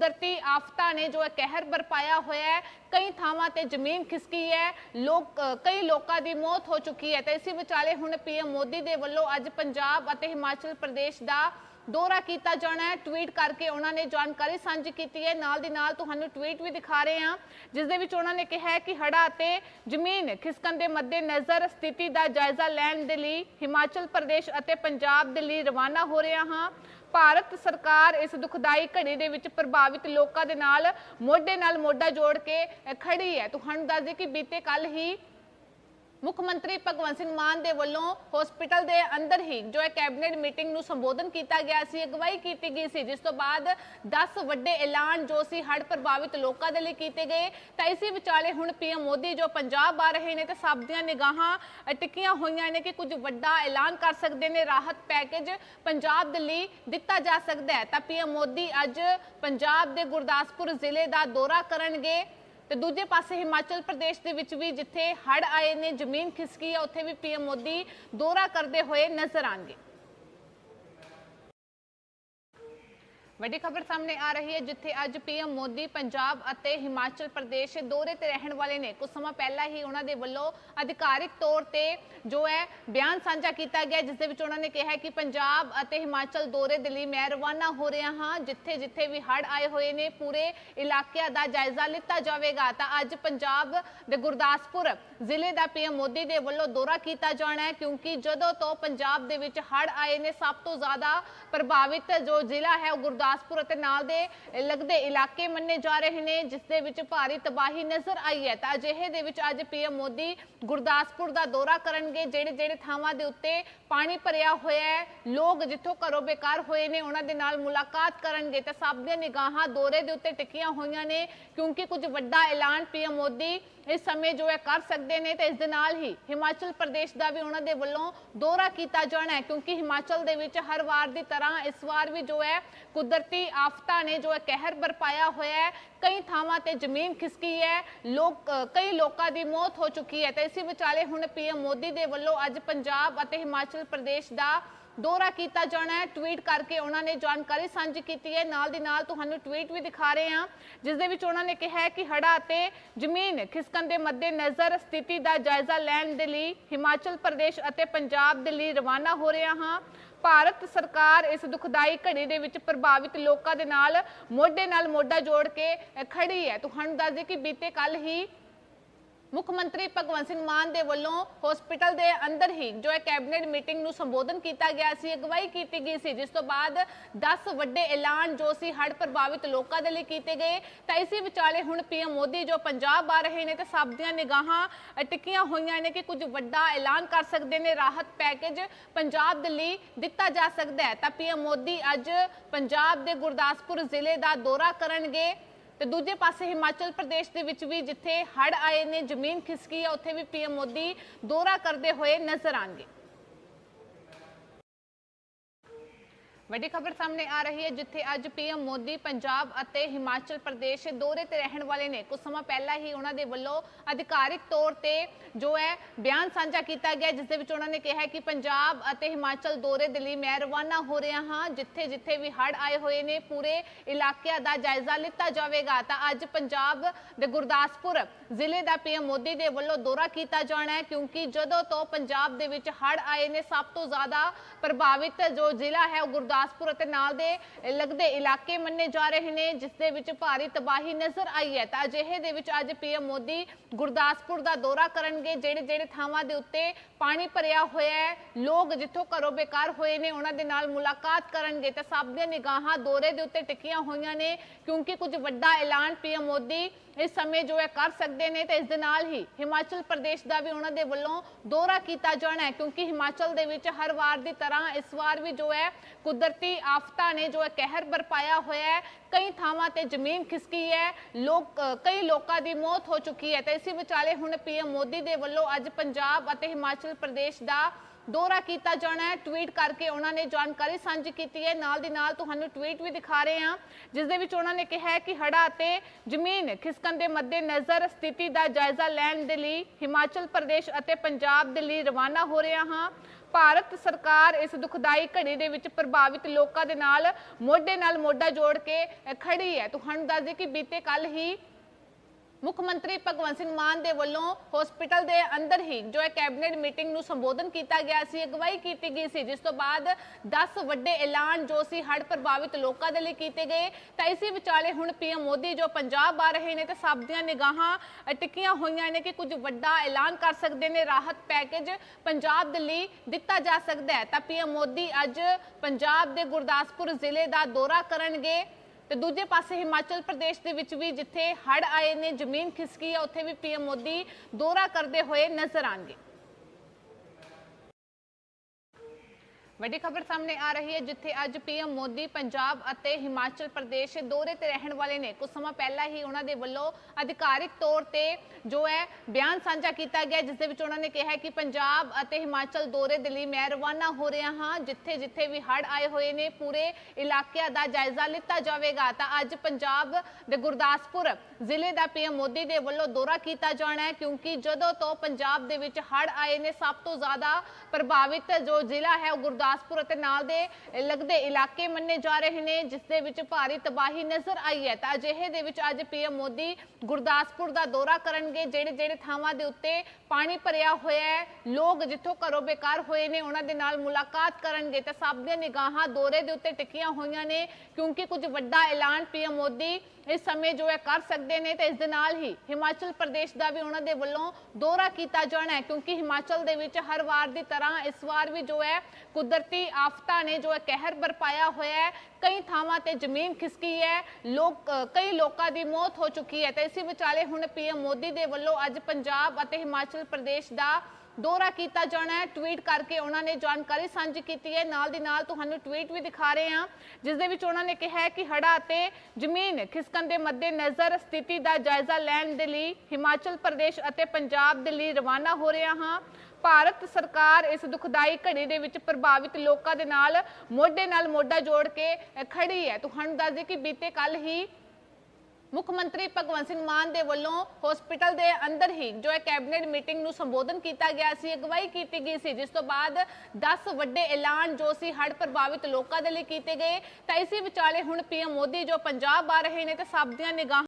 ਕੁਦਰਤੀ ਆਫਤਾਂ ਨੇ ਜੋ ਹੈ ਕਹਿਰ ਬਰਪਾਇਆ ਹੋਇਆ ਹੈ, ਕਈ ਥਾਵਾਂ ਤੇ ਜ਼ਮੀਨ ਖਿਸਕੀ ਹੈ, ਲੋਕ ਕਈ ਲੋਕਾਂ ਦੀ ਮੌਤ ਹੋ ਚੁੱਕੀ ਹੈ ਤੇ ਇਸੇ ਵਿਚਾਲੇ ਹੁਣ ਪੀਐਮ ਮੋਦੀ ਦੇ ਵੱਲੋਂ ਅੱਜ ਪੰਜਾਬ ਅਤੇ ਹਿਮਾਚਲ ਪ੍ਰਦੇਸ਼ ਦਾ ਦੌਰਾ ਕੀਤਾ ਜਾਣਾ ਹੈ। ਟਵੀਟ ਕਰਕੇ ਉਹਨਾਂ ਨੇ ਜਾਣਕਾਰੀ ਸਾਂਝੀ ਕੀਤੀ ਹੈ। ਨਾਲ ਦੀ ਨਾਲ ਤੁਹਾਨੂੰ ਟਵੀਟ ਵੀ ਦਿਖਾ ਰਹੇ ਹਾਂ, ਜਿਸ ਦੇ ਵਿੱਚ ਉਹਨਾਂ ਨੇ ਕਿਹਾ ਹੈ ਕਿ ਹੜਾ ਅਤੇ ਜ਼ਮੀਨ ਖਿਸਕਣ ਦੇ ਮੱਦੇ ਨਜ਼ਰ ਸਥਿਤੀ ਦਾ ਜਾਇਜ਼ਾ ਲੈਣ ਦੇ ਲਈ ਹਿਮਾਚਲ ਪ੍ਰਦੇਸ਼ ਅਤੇ ਪੰਜਾਬ ਦੇ ਲਈ ਰਵਾਨਾ ਹੋ ਰਿਹਾ ਹਾਂ। ਭਾਰਤ ਸਰਕਾਰ ਇਸ ਦੁਖਦਾਈ ਘੜੀ ਦੇ ਵਿੱਚ ਪ੍ਰਭਾਵਿਤ ਲੋਕਾਂ ਦੇ ਨਾਲ ਮੋਢੇ ਨਾਲ ਮੋਢਾ ਜੋੜ ਕੇ ਖੜੀ ਹੈ। ਤੁਹਾਨੂੰ ਦੱਸ ਦਈਏ ਕਿ ਬੀਤੇ ਕੱਲ ਹੀ ਮੁੱਖ ਮੰਤਰੀ ਭਗਵੰਤ ਸਿੰਘ ਮਾਨ ਦੇ ਵੱਲੋਂ ਹਸਪੀਟਲ ਦੇ ਅੰਦਰ ਹੀ ਜੋ ਹੈ ਕੈਬਨਿਟ ਮੀਟਿੰਗ ਨੂੰ ਸੰਬੋਧਨ ਕੀਤਾ ਗਿਆ ਸੀ ਅਗਵਾਈ ਕੀਤੀ ਗਈ ਸੀ ਜਿਸ ਤੋਂ ਬਾਅਦ 10 ਵੱਡੇ ਐਲਾਨ ਜੋ ਸੀ ਹੜ੍ਹ ਪ੍ਰਭਾਵਿਤ ਲੋਕਾਂ ਦੇ ਲਈ ਕੀਤੇ ਗਏ। ਤਾਂ ਇਸੇ ਵਿਚਾਲੇ ਹੁਣ ਪੀਐਮ ਮੋਦੀ ਜੋ ਪੰਜਾਬ ਆ ਰਹੇ ਨੇ ਤੇ ਸਭ ਦੀਆਂ ਨਿਗਾਹਾਂ ਅ, ਟਿਕੀਆਂ ਹੋਈਆਂ ਨੇ ਕਿ ਕੁਝ ਵੱਡਾ ਐਲਾਨ ਕਰ ਸਕਦੇ ਨੇ ਰਾਹਤ ਪੈਕੇਜ ਪੰਜਾਬ ਦੇ ਲਈ ਦਿੱਤਾ ਜਾ ਸਕਦਾ ਹੈ। ਤਾਂ ਪੀਐਮ ਮੋਦੀ ਅੱਜ ਪੰਜਾਬ ਦੇ ਗੁਰਦਾਸਪੁਰ ਜ਼ਿਲ੍ਹੇ ਦਾ ਦੌਰਾ ਕਰਨਗੇ। ਤੇ ਦੂਜੇ ਪਾਸੇ ਹਿਮਾਚਲ ਪ੍ਰਦੇਸ਼ ਦੇ ਵਿੱਚ ਵੀ ਜਿੱਥੇ ਹੜ੍ਹ ਆਏ ਨੇ, ਜ਼ਮੀਨ ਖਿਸਕੀ ਹੈ ਉੱਥੇ ਵੀ ਪੀਐਮ ਮੋਦੀ ਦੌਰਾ ਕਰਦੇ ਹੋਏ ਨਜ਼ਰ ਆਣਗੇ ਵੱਡੀ ਖਬਰ ਸਾਹਮਣੇ ਆ ਰਹੀ ਹੈ, ਜਿੱਥੇ ਅੱਜ ਪੀਐਮ ਮੋਦੀ ਪੰਜਾਬ ਅਤੇ ਹਿਮਾਚਲ ਪ੍ਰਦੇਸ਼ ਦੌਰੇ ਤੇ ਰਹਿਣ ਵਾਲੇ ਨੇ। ਕੁਝ ਸਮਾਂ ਪਹਿਲਾਂ ਹੀ ਉਹਨਾਂ ਦੇ ਵੱਲੋਂ ਅਧਿਕਾਰਿਕ ਤੌਰ ਤੇ ਜੋ ਹੈ, ਬਿਆਨ ਸਾਂਝਾ ਕੀਤਾ ਗਿਆ, ਜਿਸ ਦੇ ਵਿੱਚ ਉਹਨਾਂ ਨੇ ਕਿਹਾ ਕਿ ਪੰਜਾਬ ਅਤੇ ਹਿਮਾਚਲ ਦੌਰੇ ਦੇ ਲਈ ਮੈਂ ਰਵਾਨਾ ਹੋ ਰਿਹਾ ਹਾਂ। ਜਿੱਥੇ ਜਿੱਥੇ ਵੀ ਹੜ੍ਹ ਆਏ ਹੋਏ ਨੇ, ਪੂਰੇ ਇਲਾਕਿਆਂ ਦਾ ਜਾਇਜ਼ਾ ਲਿੱਤਾ ਜਾਵੇਗਾ। ਤਾਂ ਅੱਜ ਪੰਜਾਬ ਦੇ ਗੁਰਦਾਸਪੁਰ ਜ਼ਿਲ੍ਹੇ ਦਾ ਪੀਐਮ ਮੋਦੀ ਦੇ ਵੱਲੋਂ ਦੌਰਾ ਕੀਤਾ ਜਾਣਾ ਹੈ, ਕਿਉਂਕਿ ਜਦੋਂ ਤੋਂ ਪੰਜਾਬ ਦੇ ਵਿੱਚ ਹੜ੍ਹ ਆਏ ਨੇ, ਸਭ ਤੋਂ ਜ਼ਿਆਦਾ ਪ੍ਰਭਾਵਿਤ ਜੋ ਜ਼ਿਲ੍ਹਾ ਹੈ, ਉਹ ਗੁਰਦਾਸਪੁਰ ਅਤੇ ਨਾਲ ਦੇ ਲੱਗਦੇ ਇਲਾਕੇ ਮੰਨੇ ਜਾ ਰਹੇ ਨੇ, ਜਿਸ ਦੇ ਵਿੱਚ ਭਾਰੀ ਤਬਾਹੀ ਨਜ਼ਰ ਆਈ ਹੈ। ਤਾਂ ਅਜਿਹੇ ਦੇ ਵਿੱਚ ਅੱਜ ਪੀਐਮ ਮੋਦੀ ਗੁਰਦਾਸਪੁਰ ਦਾ ਦੌਰਾ ਕਰਨਗੇ, ਜਿਹੜੇ ਜਿਹੜੇ ਥਾਵਾਂ ਦੇ ਉੱਤੇ ਪਾਣੀ ਭਰਿਆ ਹੋਇਆ ਹੈ। ਲੋਕ ਜਿੱਥੋਂ ਘਰੋਂ ਬੇਕਾਰ ਹੋਏ ਨੇ, ਉਹਨਾਂ ਦੇ ਨਾਲ ਮੁਲਾਕਾਤ ਕਰਨਗੇ। ਤੇ ਸਭ ਦੀਆਂ ਨਿਗਾਹਾਂ ਦੌਰੇ ਦੇ ਉੱਤੇ ਟਿਕੀਆਂ ਹੋਈਆਂ ਨੇ, ਕਿਉਂਕਿ ਕੁਝ ਵੱਡਾ ਐਲਾਨ ਪੀਐਮ ਮੋਦੀ ਇਸ ਸਮੇਂ ਜੋ ਹੈ ਕਰ ਸਕਦੇ ਨੇ। ਤੇ ਇਸ ਦੇ ਨਾਲ ਹੀ ਹਿਮਾਚਲ ਪ੍ਰਦੇਸ਼ ਦਾ ਵੀ ਉਹਨਾਂ ਦੇ ਵੱਲੋਂ ਦੌਰਾ ਕੀਤਾ ਜਾਣਾ ਹੈ, ਕਿਉਂਕਿ ਹਿਮਾਚਲ ਦੇ ਵਿੱਚ ਹਰ ਵਾਰ ਦੀ ਤਰ੍ਹਾਂ ਇਸ ਵਾਰ ਵੀ ਜੋ ਹੈ ਕੁਦਰਤ ਆਫਤਾਂ ਨੇ ਜੋ ਹੈ ਕਹਿਰ ਬਰਪਾਇਆ ਹੋਇਆ ਹੈ, ਕਈ ਥਾਵਾਂ ਤੇ ਜ਼ਮੀਨ ਖਿਸਕੀ ਹੈ, ਲੋਕ ਕਈ ਲੋਕਾਂ ਦੀ ਮੌਤ ਹੋ ਚੁੱਕੀ ਹੈ ਤੇ ਇਸੇ ਵਿਚਾਲੇ ਹੁਣ ਪੀਐਮ ਮੋਦੀ ਦੇ ਵੱਲੋਂ ਅੱਜ ਪੰਜਾਬ ਅਤੇ ਹਿਮਾਚਲ ਪ੍ਰਦੇਸ਼ ਦਾ ਦੌਰਾ ਕੀਤਾ ਜਾਣਾ ਹੈ। ਟਵੀਟ ਕਰਕੇ ਉਹਨਾਂ ਨੇ ਜਾਣਕਾਰੀ ਸਾਂਝੀ ਕੀਤੀ ਹੈ। ਨਾਲ ਦੀ ਨਾਲ ਤੁਹਾਨੂੰ ਟਵੀਟ ਵੀ ਦਿਖਾ ਰਹੇ ਹਾਂ, ਜਿਸ ਦੇ ਵਿੱਚ ਉਹਨਾਂ ਨੇ ਕਿਹਾ ਹੈ ਕਿ ਹੜਾ ਅਤੇ ਜ਼ਮੀਨ ਖਿਸਕਣ ਦੇ ਮੱਦੇ ਨਜ਼ਰ ਸਥਿਤੀ ਦਾ ਜਾਇਜ਼ਾ ਲੈਣ ਦੇ ਲਈ ਹਿਮਾਚਲ ਪ੍ਰਦੇਸ਼ ਅਤੇ ਪੰਜਾਬ ਦੇ ਲਈ ਰਵਾਨਾ ਹੋ ਰਿਹਾ ਹਾਂ। ਭਾਰਤ ਸਰਕਾਰ ਇਸ ਦੁਖਦਾਈ ਘੜੀ ਦੇ ਵਿੱਚ ਪ੍ਰਭਾਵਿਤ ਲੋਕਾਂ ਦੇ ਨਾਲ ਮੋਢੇ ਨਾਲ ਮੋਢਾ ਜੋੜ ਕੇ ਖੜੀ ਹੈ। ਤੁਹਾਨੂੰ ਦੱਸ ਦਈਏ ਕਿ ਬੀਤੇ ਕੱਲ ਹੀ ਮੁੱਖ ਮੰਤਰੀ ਭਗਵੰਤ ਸਿੰਘ ਮਾਨ ਦੇ ਵੱਲੋਂ ਹਸਪੀਟਲ ਦੇ ਅੰਦਰ ਹੀ ਜੋ ਹੈ ਕੈਬਨਿਟ ਮੀਟਿੰਗ ਨੂੰ ਸੰਬੋਧਨ ਕੀਤਾ ਗਿਆ ਸੀ ਅਗਵਾਈ ਕੀਤੀ ਗਈ ਸੀ ਜਿਸ ਤੋਂ ਬਾਅਦ 10 ਵੱਡੇ ਐਲਾਨ ਜੋ ਸੀ ਹੜ੍ਹ ਪ੍ਰਭਾਵਿਤ ਲੋਕਾਂ ਦੇ ਲਈ ਕੀਤੇ ਗਏ। ਤਾਂ ਇਸੇ ਵਿਚਾਲੇ ਹੁਣ ਪੀਐਮ ਮੋਦੀ ਜੋ ਪੰਜਾਬ ਆ ਰਹੇ ਨੇ ਤੇ ਸਭ ਦੀਆਂ ਨਿਗਾਹਾਂ ਅ, ਟਿਕੀਆਂ ਹੋਈਆਂ ਨੇ ਕਿ ਕੁਝ ਵੱਡਾ ਐਲਾਨ ਕਰ ਸਕਦੇ ਨੇ ਰਾਹਤ ਪੈਕੇਜ ਪੰਜਾਬ ਦੇ ਲਈ ਦਿੱਤਾ ਜਾ ਸਕਦਾ ਹੈ। ਤਾਂ ਪੀਐਮ ਮੋਦੀ ਅੱਜ ਪੰਜਾਬ ਦੇ ਗੁਰਦਾਸਪੁਰ ਜ਼ਿਲ੍ਹੇ ਦਾ ਦੌਰਾ ਕਰਨਗੇ। ਤੇ ਦੂਜੇ ਪਾਸੇ ਹਿਮਾਚਲ ਪ੍ਰਦੇਸ਼ ਦੇ ਵਿੱਚ ਵੀ ਜਿੱਥੇ ਹੜ੍ਹ ਆਏ ਨੇ, ਜ਼ਮੀਨ ਖਿਸਕੀ ਹੈ ਉੱਥੇ ਵੀ ਪੀਐਮ ਮੋਦੀ ਦੌਰਾ ਕਰਦੇ ਹੋਏ ਨਜ਼ਰ ਆਣਗੇ ਵੱਡੀ ਖਬਰ ਸਾਹਮਣੇ ਆ ਰਹੀ ਹੈ, ਜਿੱਥੇ ਅੱਜ ਪੀਐਮ ਮੋਦੀ ਪੰਜਾਬ ਅਤੇ ਹਿਮਾਚਲ ਪ੍ਰਦੇਸ਼ ਦੌਰੇ ਤੇ ਰਹਿਣ ਵਾਲੇ ਨੇ। ਕੁਝ ਸਮਾਂ ਪਹਿਲਾਂ ਹੀ ਉਹਨਾਂ ਦੇ ਵੱਲੋਂ ਅਧਿਕਾਰਿਕ ਤੌਰ ਤੇ ਜੋ ਹੈ, ਬਿਆਨ ਸਾਂਝਾ ਕੀਤਾ ਗਿਆ, ਜਿਸ ਦੇ ਵਿੱਚ ਉਹਨਾਂ ਨੇ ਕਿਹਾ ਕਿ ਪੰਜਾਬ ਅਤੇ ਹਿਮਾਚਲ ਦੌਰੇ ਦੇ ਲਈ ਮੈਂ ਰਵਾਨਾ ਹੋ ਰਿਹਾ ਹਾਂ। ਜਿੱਥੇ ਜਿੱਥੇ ਵੀ ਹੜ੍ਹ ਆਏ ਹੋਏ ਨੇ, ਪੂਰੇ ਇਲਾਕਿਆਂ ਦਾ ਜਾਇਜ਼ਾ ਲਿੱਤਾ ਜਾਵੇਗਾ। ਤਾਂ ਅੱਜ ਪੰਜਾਬ ਦੇ ਗੁਰਦਾਸਪੁਰ ਜ਼ਿਲ੍ਹੇ ਦਾ ਪੀਐਮ ਮੋਦੀ ਦੇ ਵੱਲੋਂ ਦੌਰਾ ਕੀਤਾ ਜਾਣਾ ਹੈ, ਕਿਉਂਕਿ ਜਦੋਂ ਤੋਂ ਪੰਜਾਬ ਦੇ ਵਿੱਚ ਹੜ੍ਹ ਆਏ ਨੇ, ਸਭ ਤੋਂ ਜ਼ਿਆਦਾ ਪ੍ਰਭਾਵਿਤ ਜੋ ਜ਼ਿਲ੍ਹਾ ਹੈ, ਉਹ ਗੁਰਦਾਸਪੁਰ ਗੁਰਦਾਸਪੁਰ ਅਤੇ ਨਾਲ ਦੇ ਲੱਗਦੇ ਇਲਾਕੇ ਮੰਨੇ ਜਾ ਰਹੇ ਨੇ, ਜਿਸ ਦੇ ਵਿੱਚ ਭਾਰੀ ਤਬਾਹੀ ਨਜ਼ਰ ਆਈ ਹੈ। ਤਾਂ ਅਜਿਹੇ ਦੇ ਵਿੱਚ ਅੱਜ ਪੀਐਮ ਮੋਦੀ ਗੁਰਦਾਸਪੁਰ ਦਾ ਦੌਰਾ ਕਰਨਗੇ, ਜਿਹੜੇ ਜਿਹੜੇ ਥਾਵਾਂ ਦੇ ਉੱਤੇ ਪਾਣੀ ਭਰਿਆ ਹੋਇਆ ਹੈ। ਲੋਕ ਜਿੱਥੋਂ ਘਰੋਂ ਬੇਕਾਰ ਹੋਏ ਨੇ, ਉਹਨਾਂ ਦੇ ਨਾਲ ਮੁਲਾਕਾਤ ਕਰਨਗੇ। ਤੇ ਸਭ ਦੀਆਂ ਨਿਗਾਹਾਂ ਦੌਰੇ ਦੇ ਉੱਤੇ ਟਿਕੀਆਂ ਹੋਈਆਂ ਨੇ, ਕਿਉਂਕਿ ਕੁਝ ਵੱਡਾ ਐਲਾਨ ਪੀਐਮ ਮੋਦੀ ਇਸ ਸਮੇਂ ਜੋ ਹੈ ਕਰ ਸਕਦੇ ਨੇ, ਤੇ ਇਸ ਦੇ ਨਾਲ ਹੀ ਹਿਮਾਚਲ ਪ੍ਰਦੇਸ਼ ਦਾ ਵੀ ਉਹਨਾਂ ਦੇ ਵੱਲੋਂ ਦੌਰਾ ਕੀਤਾ ਜਾਣਾ ਹੈ। ਕਿਉਂਕਿ ਹਿਮਾਚਲ ਦੇ ਵਿੱਚ ਹਰ ਵਾਰ ਦੀ ਤਰ੍ਹਾਂ ਇਸ ਵਾਰ ਵੀ ਜੋ ਹੈ ਕੁਦਰਤ ਆਫਤਾਂ ਨੇ ਜੋ ਹੈ ਕਹਿਰ ਬਰਪਾਇਆ ਹੋਇਆ ਹੈ, ਕਈ ਥਾਵਾਂ ਤੇ ਜ਼ਮੀਨ ਖਿਸਕੀ ਹੈ, ਲੋਕ ਕਈ ਲੋਕਾਂ ਦੀ ਮੌਤ ਹੋ ਚੁੱਕੀ ਹੈ ਤੇ ਇਸੇ ਵਿਚਾਲੇ ਹੁਣ ਪੀਐਮ ਮੋਦੀ ਦੇ ਵੱਲੋਂ ਅੱਜ ਪੰਜਾਬ ਅਤੇ ਹਿਮਾਚਲ ਪ੍ਰਦੇਸ਼ ਦਾ ਦੌਰਾ ਕੀਤਾ ਜਾਣਾ ਹੈ। ਟਵੀਟ ਕਰਕੇ ਉਹਨਾਂ ਨੇ ਜਾਣਕਾਰੀ ਸਾਂਝੀ ਕੀਤੀ ਹੈ। ਨਾਲ ਦੀ ਨਾਲ ਤੁਹਾਨੂੰ ਟਵੀਟ ਵੀ ਦਿਖਾ ਰਹੇ ਹਾਂ, ਜਿਸ ਦੇ ਵਿੱਚ ਉਹਨਾਂ ਨੇ ਕਿਹਾ ਕਿ ਹੜਾ ਅਤੇ ਜ਼ਮੀਨ ਖਿਸਕਣ ਦੇ ਮੱਦੇ ਨਜ਼ਰ ਸਥਿਤੀ ਦਾ ਜਾਇਜ਼ਾ ਲੈਣ ਦੇ ਲਈ ਹਿਮਾਚਲ ਪ੍ਰਦੇਸ਼ ਅਤੇ ਪੰਜਾਬ ਦੇ ਲਈ ਰਵਾਨਾ ਹੋ ਰਿਹਾ ਹਾਂ। ਭਾਰਤ ਸਰਕਾਰ ਇਸ ਦੁਖਦਾਈ ਘੜੀ ਦੇ ਵਿੱਚ ਪ੍ਰਭਾਵਿਤ ਲੋਕਾਂ ਦੇ ਨਾਲ ਮੋਢੇ ਨਾਲ ਮੋਢਾ ਜੋੜ ਕੇ ਖੜੀ ਹੈ। ਤੁਹਾਨੂੰ ਦੱਸ ਦਈਏ ਕਿ ਬੀਤੇ ਕੱਲ ਹੀ ਮੁੱਖ ਮੰਤਰੀ ਭਗਵੰਤ ਸਿੰਘ ਮਾਨ ਦੇ ਵੱਲੋਂ ਹਸਪੀਟਲ ਦੇ ਅੰਦਰ ਹੀ ਜੋ ਹੈ ਕੈਬਨਿਟ ਮੀਟਿੰਗ ਨੂੰ ਸੰਬੋਧਨ ਕੀਤਾ ਗਿਆ ਸੀ ਅਗਵਾਈ ਕੀਤੀ ਗਈ ਸੀ ਜਿਸ ਤੋਂ ਬਾਅਦ 10 ਵੱਡੇ ਐਲਾਨ ਜੋ ਸੀ ਹੜ੍ਹ ਪ੍ਰਭਾਵਿਤ ਲੋਕਾਂ ਦੇ ਲਈ ਕੀਤੇ ਗਏ। ਤਾਂ ਇਸੇ ਵਿਚਾਲੇ ਹੁਣ ਪੀਐਮ ਮੋਦੀ ਜੋ ਪੰਜਾਬ ਆ ਰਹੇ ਨੇ ਤੇ ਸਭ ਦੀਆਂ ਨਿਗਾਹਾਂ ਅ, ਟਿਕੀਆਂ ਹੋਈਆਂ ਨੇ ਕਿ ਕੁਝ ਵੱਡਾ ਐਲਾਨ ਕਰ ਸਕਦੇ ਨੇ ਰਾਹਤ ਪੈਕੇਜ ਪੰਜਾਬ ਦੇ ਲਈ ਦਿੱਤਾ ਜਾ ਸਕਦਾ ਹੈ। ਤਾਂ ਪੀਐਮ ਮੋਦੀ ਅੱਜ ਪੰਜਾਬ ਦੇ ਗੁਰਦਾਸਪੁਰ ਜ਼ਿਲ੍ਹੇ ਦਾ ਦੌਰਾ ਕਰਨਗੇ। ਤੇ ਦੂਜੇ ਪਾਸੇ ਹਿਮਾਚਲ ਪ੍ਰਦੇਸ਼ ਦੇ ਵਿੱਚ ਵੀ ਜਿੱਥੇ ਹੜ੍ਹ ਆਏ ਨੇ, ਜ਼ਮੀਨ ਖਿਸਕੀ ਹੈ ਉੱਥੇ ਵੀ ਪੀਐਮ ਮੋਦੀ ਦੌਰਾ ਕਰਦੇ ਹੋਏ ਨਜ਼ਰ ਆਣਗੇ ਵੱਡੀ ਖਬਰ ਸਾਹਮਣੇ ਆ ਰਹੀ ਹੈ, ਜਿੱਥੇ ਅੱਜ ਪੀਐਮ ਮੋਦੀ ਪੰਜਾਬ ਅਤੇ ਹਿਮਾਚਲ ਪ੍ਰਦੇਸ਼ ਦੌਰੇ ਤੇ ਰਹਿਣ ਵਾਲੇ ਨੇ। ਕੁਝ ਸਮਾਂ ਪਹਿਲਾਂ ਹੀ ਉਹਨਾਂ ਦੇ ਵੱਲੋਂ ਅਧਿਕਾਰਿਕ ਤੌਰ ਤੇ ਜੋ ਹੈ, ਬਿਆਨ ਸਾਂਝਾ ਕੀਤਾ ਗਿਆ, ਜਿਸ ਦੇ ਵਿੱਚ ਉਹਨਾਂ ਨੇ ਕਿਹਾ ਕਿ ਪੰਜਾਬ ਅਤੇ ਹਿਮਾਚਲ ਦੌਰੇ ਦੇ ਲਈ ਮੈਂ ਰਵਾਨਾ ਹੋ ਰਿਹਾ ਹਾਂ। ਜਿੱਥੇ ਜਿੱਥੇ ਵੀ ਹੜ੍ਹ ਆਏ ਹੋਏ ਨੇ, ਪੂਰੇ ਇਲਾਕਿਆਂ ਦਾ ਜਾਇਜ਼ਾ ਲਿੱਤਾ ਜਾਵੇਗਾ। ਤਾਂ ਅੱਜ ਪੰਜਾਬ ਦੇ ਗੁਰਦਾਸਪੁਰ ਜ਼ਿਲ੍ਹੇ ਦਾ ਪੀਐਮ ਮੋਦੀ ਦੇ ਵੱਲੋਂ ਦੌਰਾ ਕੀਤਾ ਜਾਣਾ ਹੈ, ਕਿਉਂਕਿ ਜਦੋਂ ਤੋਂ ਪੰਜਾਬ ਦੇ ਵਿੱਚ ਹੜ੍ਹ ਆਏ ਨੇ, ਸਭ ਤੋਂ ਜ਼ਿਆਦਾ ਪ੍ਰਭਾਵਿਤ ਜੋ ਜ਼ਿਲ੍ਹਾ ਹੈ, ਉਹ ਗੁਰਦਾਸਪੁਰ ਅਤੇ ਨਾਲ ਦੇ ਲੱਗਦੇ ਇਲਾਕੇ ਮੰਨੇ ਜਾ ਰਹੇ ਨੇ, ਜਿਸ ਦੇ ਵਿੱਚ ਭਾਰੀ ਤਬਾਹੀ ਨਜ਼ਰ ਆਈ ਹੈ। ਤਾਂ ਅਜਿਹੇ ਦੇ ਵਿੱਚ ਅੱਜ ਪੀਐਮ ਮੋਦੀ ਗੁਰਦਾਸਪੁਰ ਦਾ ਦੌਰਾ ਕਰਨਗੇ, ਜਿਹੜੇ ਜਿਹੜੇ ਥਾਵਾਂ ਦੇ ਉੱਤੇ ਪਾਣੀ ਭਰਿਆ ਹੋਇਆ ਹੈ। ਲੋਕ ਜਿੱਥੋਂ ਘਰੋਂ ਬੇਕਾਰ ਹੋਏ ਨੇ, ਉਹਨਾਂ ਦੇ ਨਾਲ ਮੁਲਾਕਾਤ ਕਰਨਗੇ। ਤਾਂ ਸਭ ਦੀਆਂ ਨਿਗਾਹਾਂ ਦੌਰੇ ਦੇ ਉੱਤੇ ਟਿਕੀਆਂ ਹੋਈਆਂ ਨੇ, ਕਿਉਂਕਿ ਕੁਝ ਵੱਡਾ ਐਲਾਨ ਪੀਐਮ ਮੋਦੀ ਇਸ ਸਮੇਂ ਜੋ ਹੈ ਕਰ ਸਕਦੇ ਨੇ ਤੇ ਇਸ ਦੇ ਨਾਲ ਹੀ ਹਿਮਾਚਲ ਪ੍ਰਦੇਸ਼ ਦਾ ਵੀ ਉਹਨਾਂ ਦੇ ਵੱਲੋਂ ਦੌਰਾ ਕੀਤਾ ਜਾਣਾ ਹੈ, ਕਿਉਂਕਿ ਹਿਮਾਚਲ ਦੇ ਵਿੱਚ ਹਰ ਵਾਰ ਦੀ ਤਰ੍ਹਾਂ ਇਸ ਵਾਰ ਵੀ ਜੋ ਹੈ ਕੁਦਰਤੀ ਆਫਤਾਂ ਨੇ ਜੋ ਹੈ ਕਹਿਰ ਬਰਪਾਇਆ ਹੋਇਆ ਹੈ। ਕਈ ਥਾਵਾਂ ਤੇ ਜ਼ਮੀਨ ਖਿਸਕੀ ਹੈ, ਲੋਕ ਕਈ ਲੋਕਾਂ ਦੀ ਮੌਤ ਹੋ ਚੁੱਕੀ ਹੈ ਤੇ ਇਸੇ ਵਿਚਾਲੇ ਹੁਣ ਪੀਐਮ ਮੋਦੀ ਦੇ ਵੱਲੋਂ ਅੱਜ ਪੰਜਾਬ ਅਤੇ ਹਿਮਾਚਲ ਪ੍ਰਦੇਸ਼ ਦਾ ਦੌਰਾ ਕੀਤਾ ਜਾਣਾ ਹੈ। ਟਵੀਟ ਕਰਕੇ ਉਹਨਾਂ ਨੇ ਜਾਣਕਾਰੀ ਸਾਂਝੀ ਕੀਤੀ ਹੈ। ਨਾਲ ਦੀ ਨਾਲ ਤੁਹਾਨੂੰ ਟਵੀਟ ਵੀ ਦਿਖਾ ਰਹੇ ਹਾਂ ਜਿਸ ਦੇ ਵਿੱਚ ਉਹਨਾਂ ਨੇ ਕਿਹਾ ਕਿ ਹੜਾ ਅਤੇ ਜ਼ਮੀਨ ਖਿਸਕਣ ਦੇ ਮੱਦੇ ਨਜ਼ਰ ਸਥਿਤੀ ਦਾ ਜਾਇਜ਼ਾ ਲੈਣ ਦੇ ਲਈ ਹਿਮਾਚਲ ਪ੍ਰਦੇਸ਼ ਅਤੇ ਪੰਜਾਬ ਦੇ ਲਈ ਰਵਾਨਾ ਹੋ ਰਿਹਾ ਹਾਂ। ਭਾਰਤ ਸਰਕਾਰ ਇਸ ਦੁਖਦਾਈ ਘੜੀ ਦੇ ਵਿੱਚ ਪ੍ਰਭਾਵਿਤ ਲੋਕਾਂ ਦੇ ਨਾਲ ਮੋਢੇ ਨਾਲ ਮੋਢਾ ਜੋੜ ਕੇ ਅ, ਖੜੀ ਹੈ। ਤੁਹਾਨੂੰ ਦੱਸ ਦਈਏ ਕਿ ਬੀਤੇ ਕੱਲ ਹੀ ਮੁੱਖ ਮੰਤਰੀ ਭਗਵੰਤ ਸਿੰਘ ਮਾਨ ਦੇ ਵੱਲੋਂ ਹਸਪੀਟਲ ਦੇ ਅੰਦਰ ਹੀ ਜੋ ਹੈ ਕੈਬਨਿਟ ਮੀਟਿੰਗ ਨੂੰ ਸੰਬੋਧਨ ਕੀਤਾ ਗਿਆ ਸੀ, ਅਗਵਾਈ ਕੀਤੀ ਗਈ ਸੀ, ਜਿਸ ਤੋਂ ਬਾਅਦ 10 ਵੱਡੇ ਐਲਾਨ ਜੋ ਸੀ ਹੜ੍ਹ ਪ੍ਰਭਾਵਿਤ ਲੋਕਾਂ ਦੇ ਲਈ ਕੀਤੇ ਗਏ। ਤਾਂ ਇਸੇ ਵਿਚਾਲੇ ਹੁਣ ਪੀਐਮ ਮੋਦੀ ਜੋ ਪੰਜਾਬ ਆ ਰਹੇ ਨੇ ਤੇ ਸਭ ਦੀਆਂ ਨਿਗਾਹਾਂ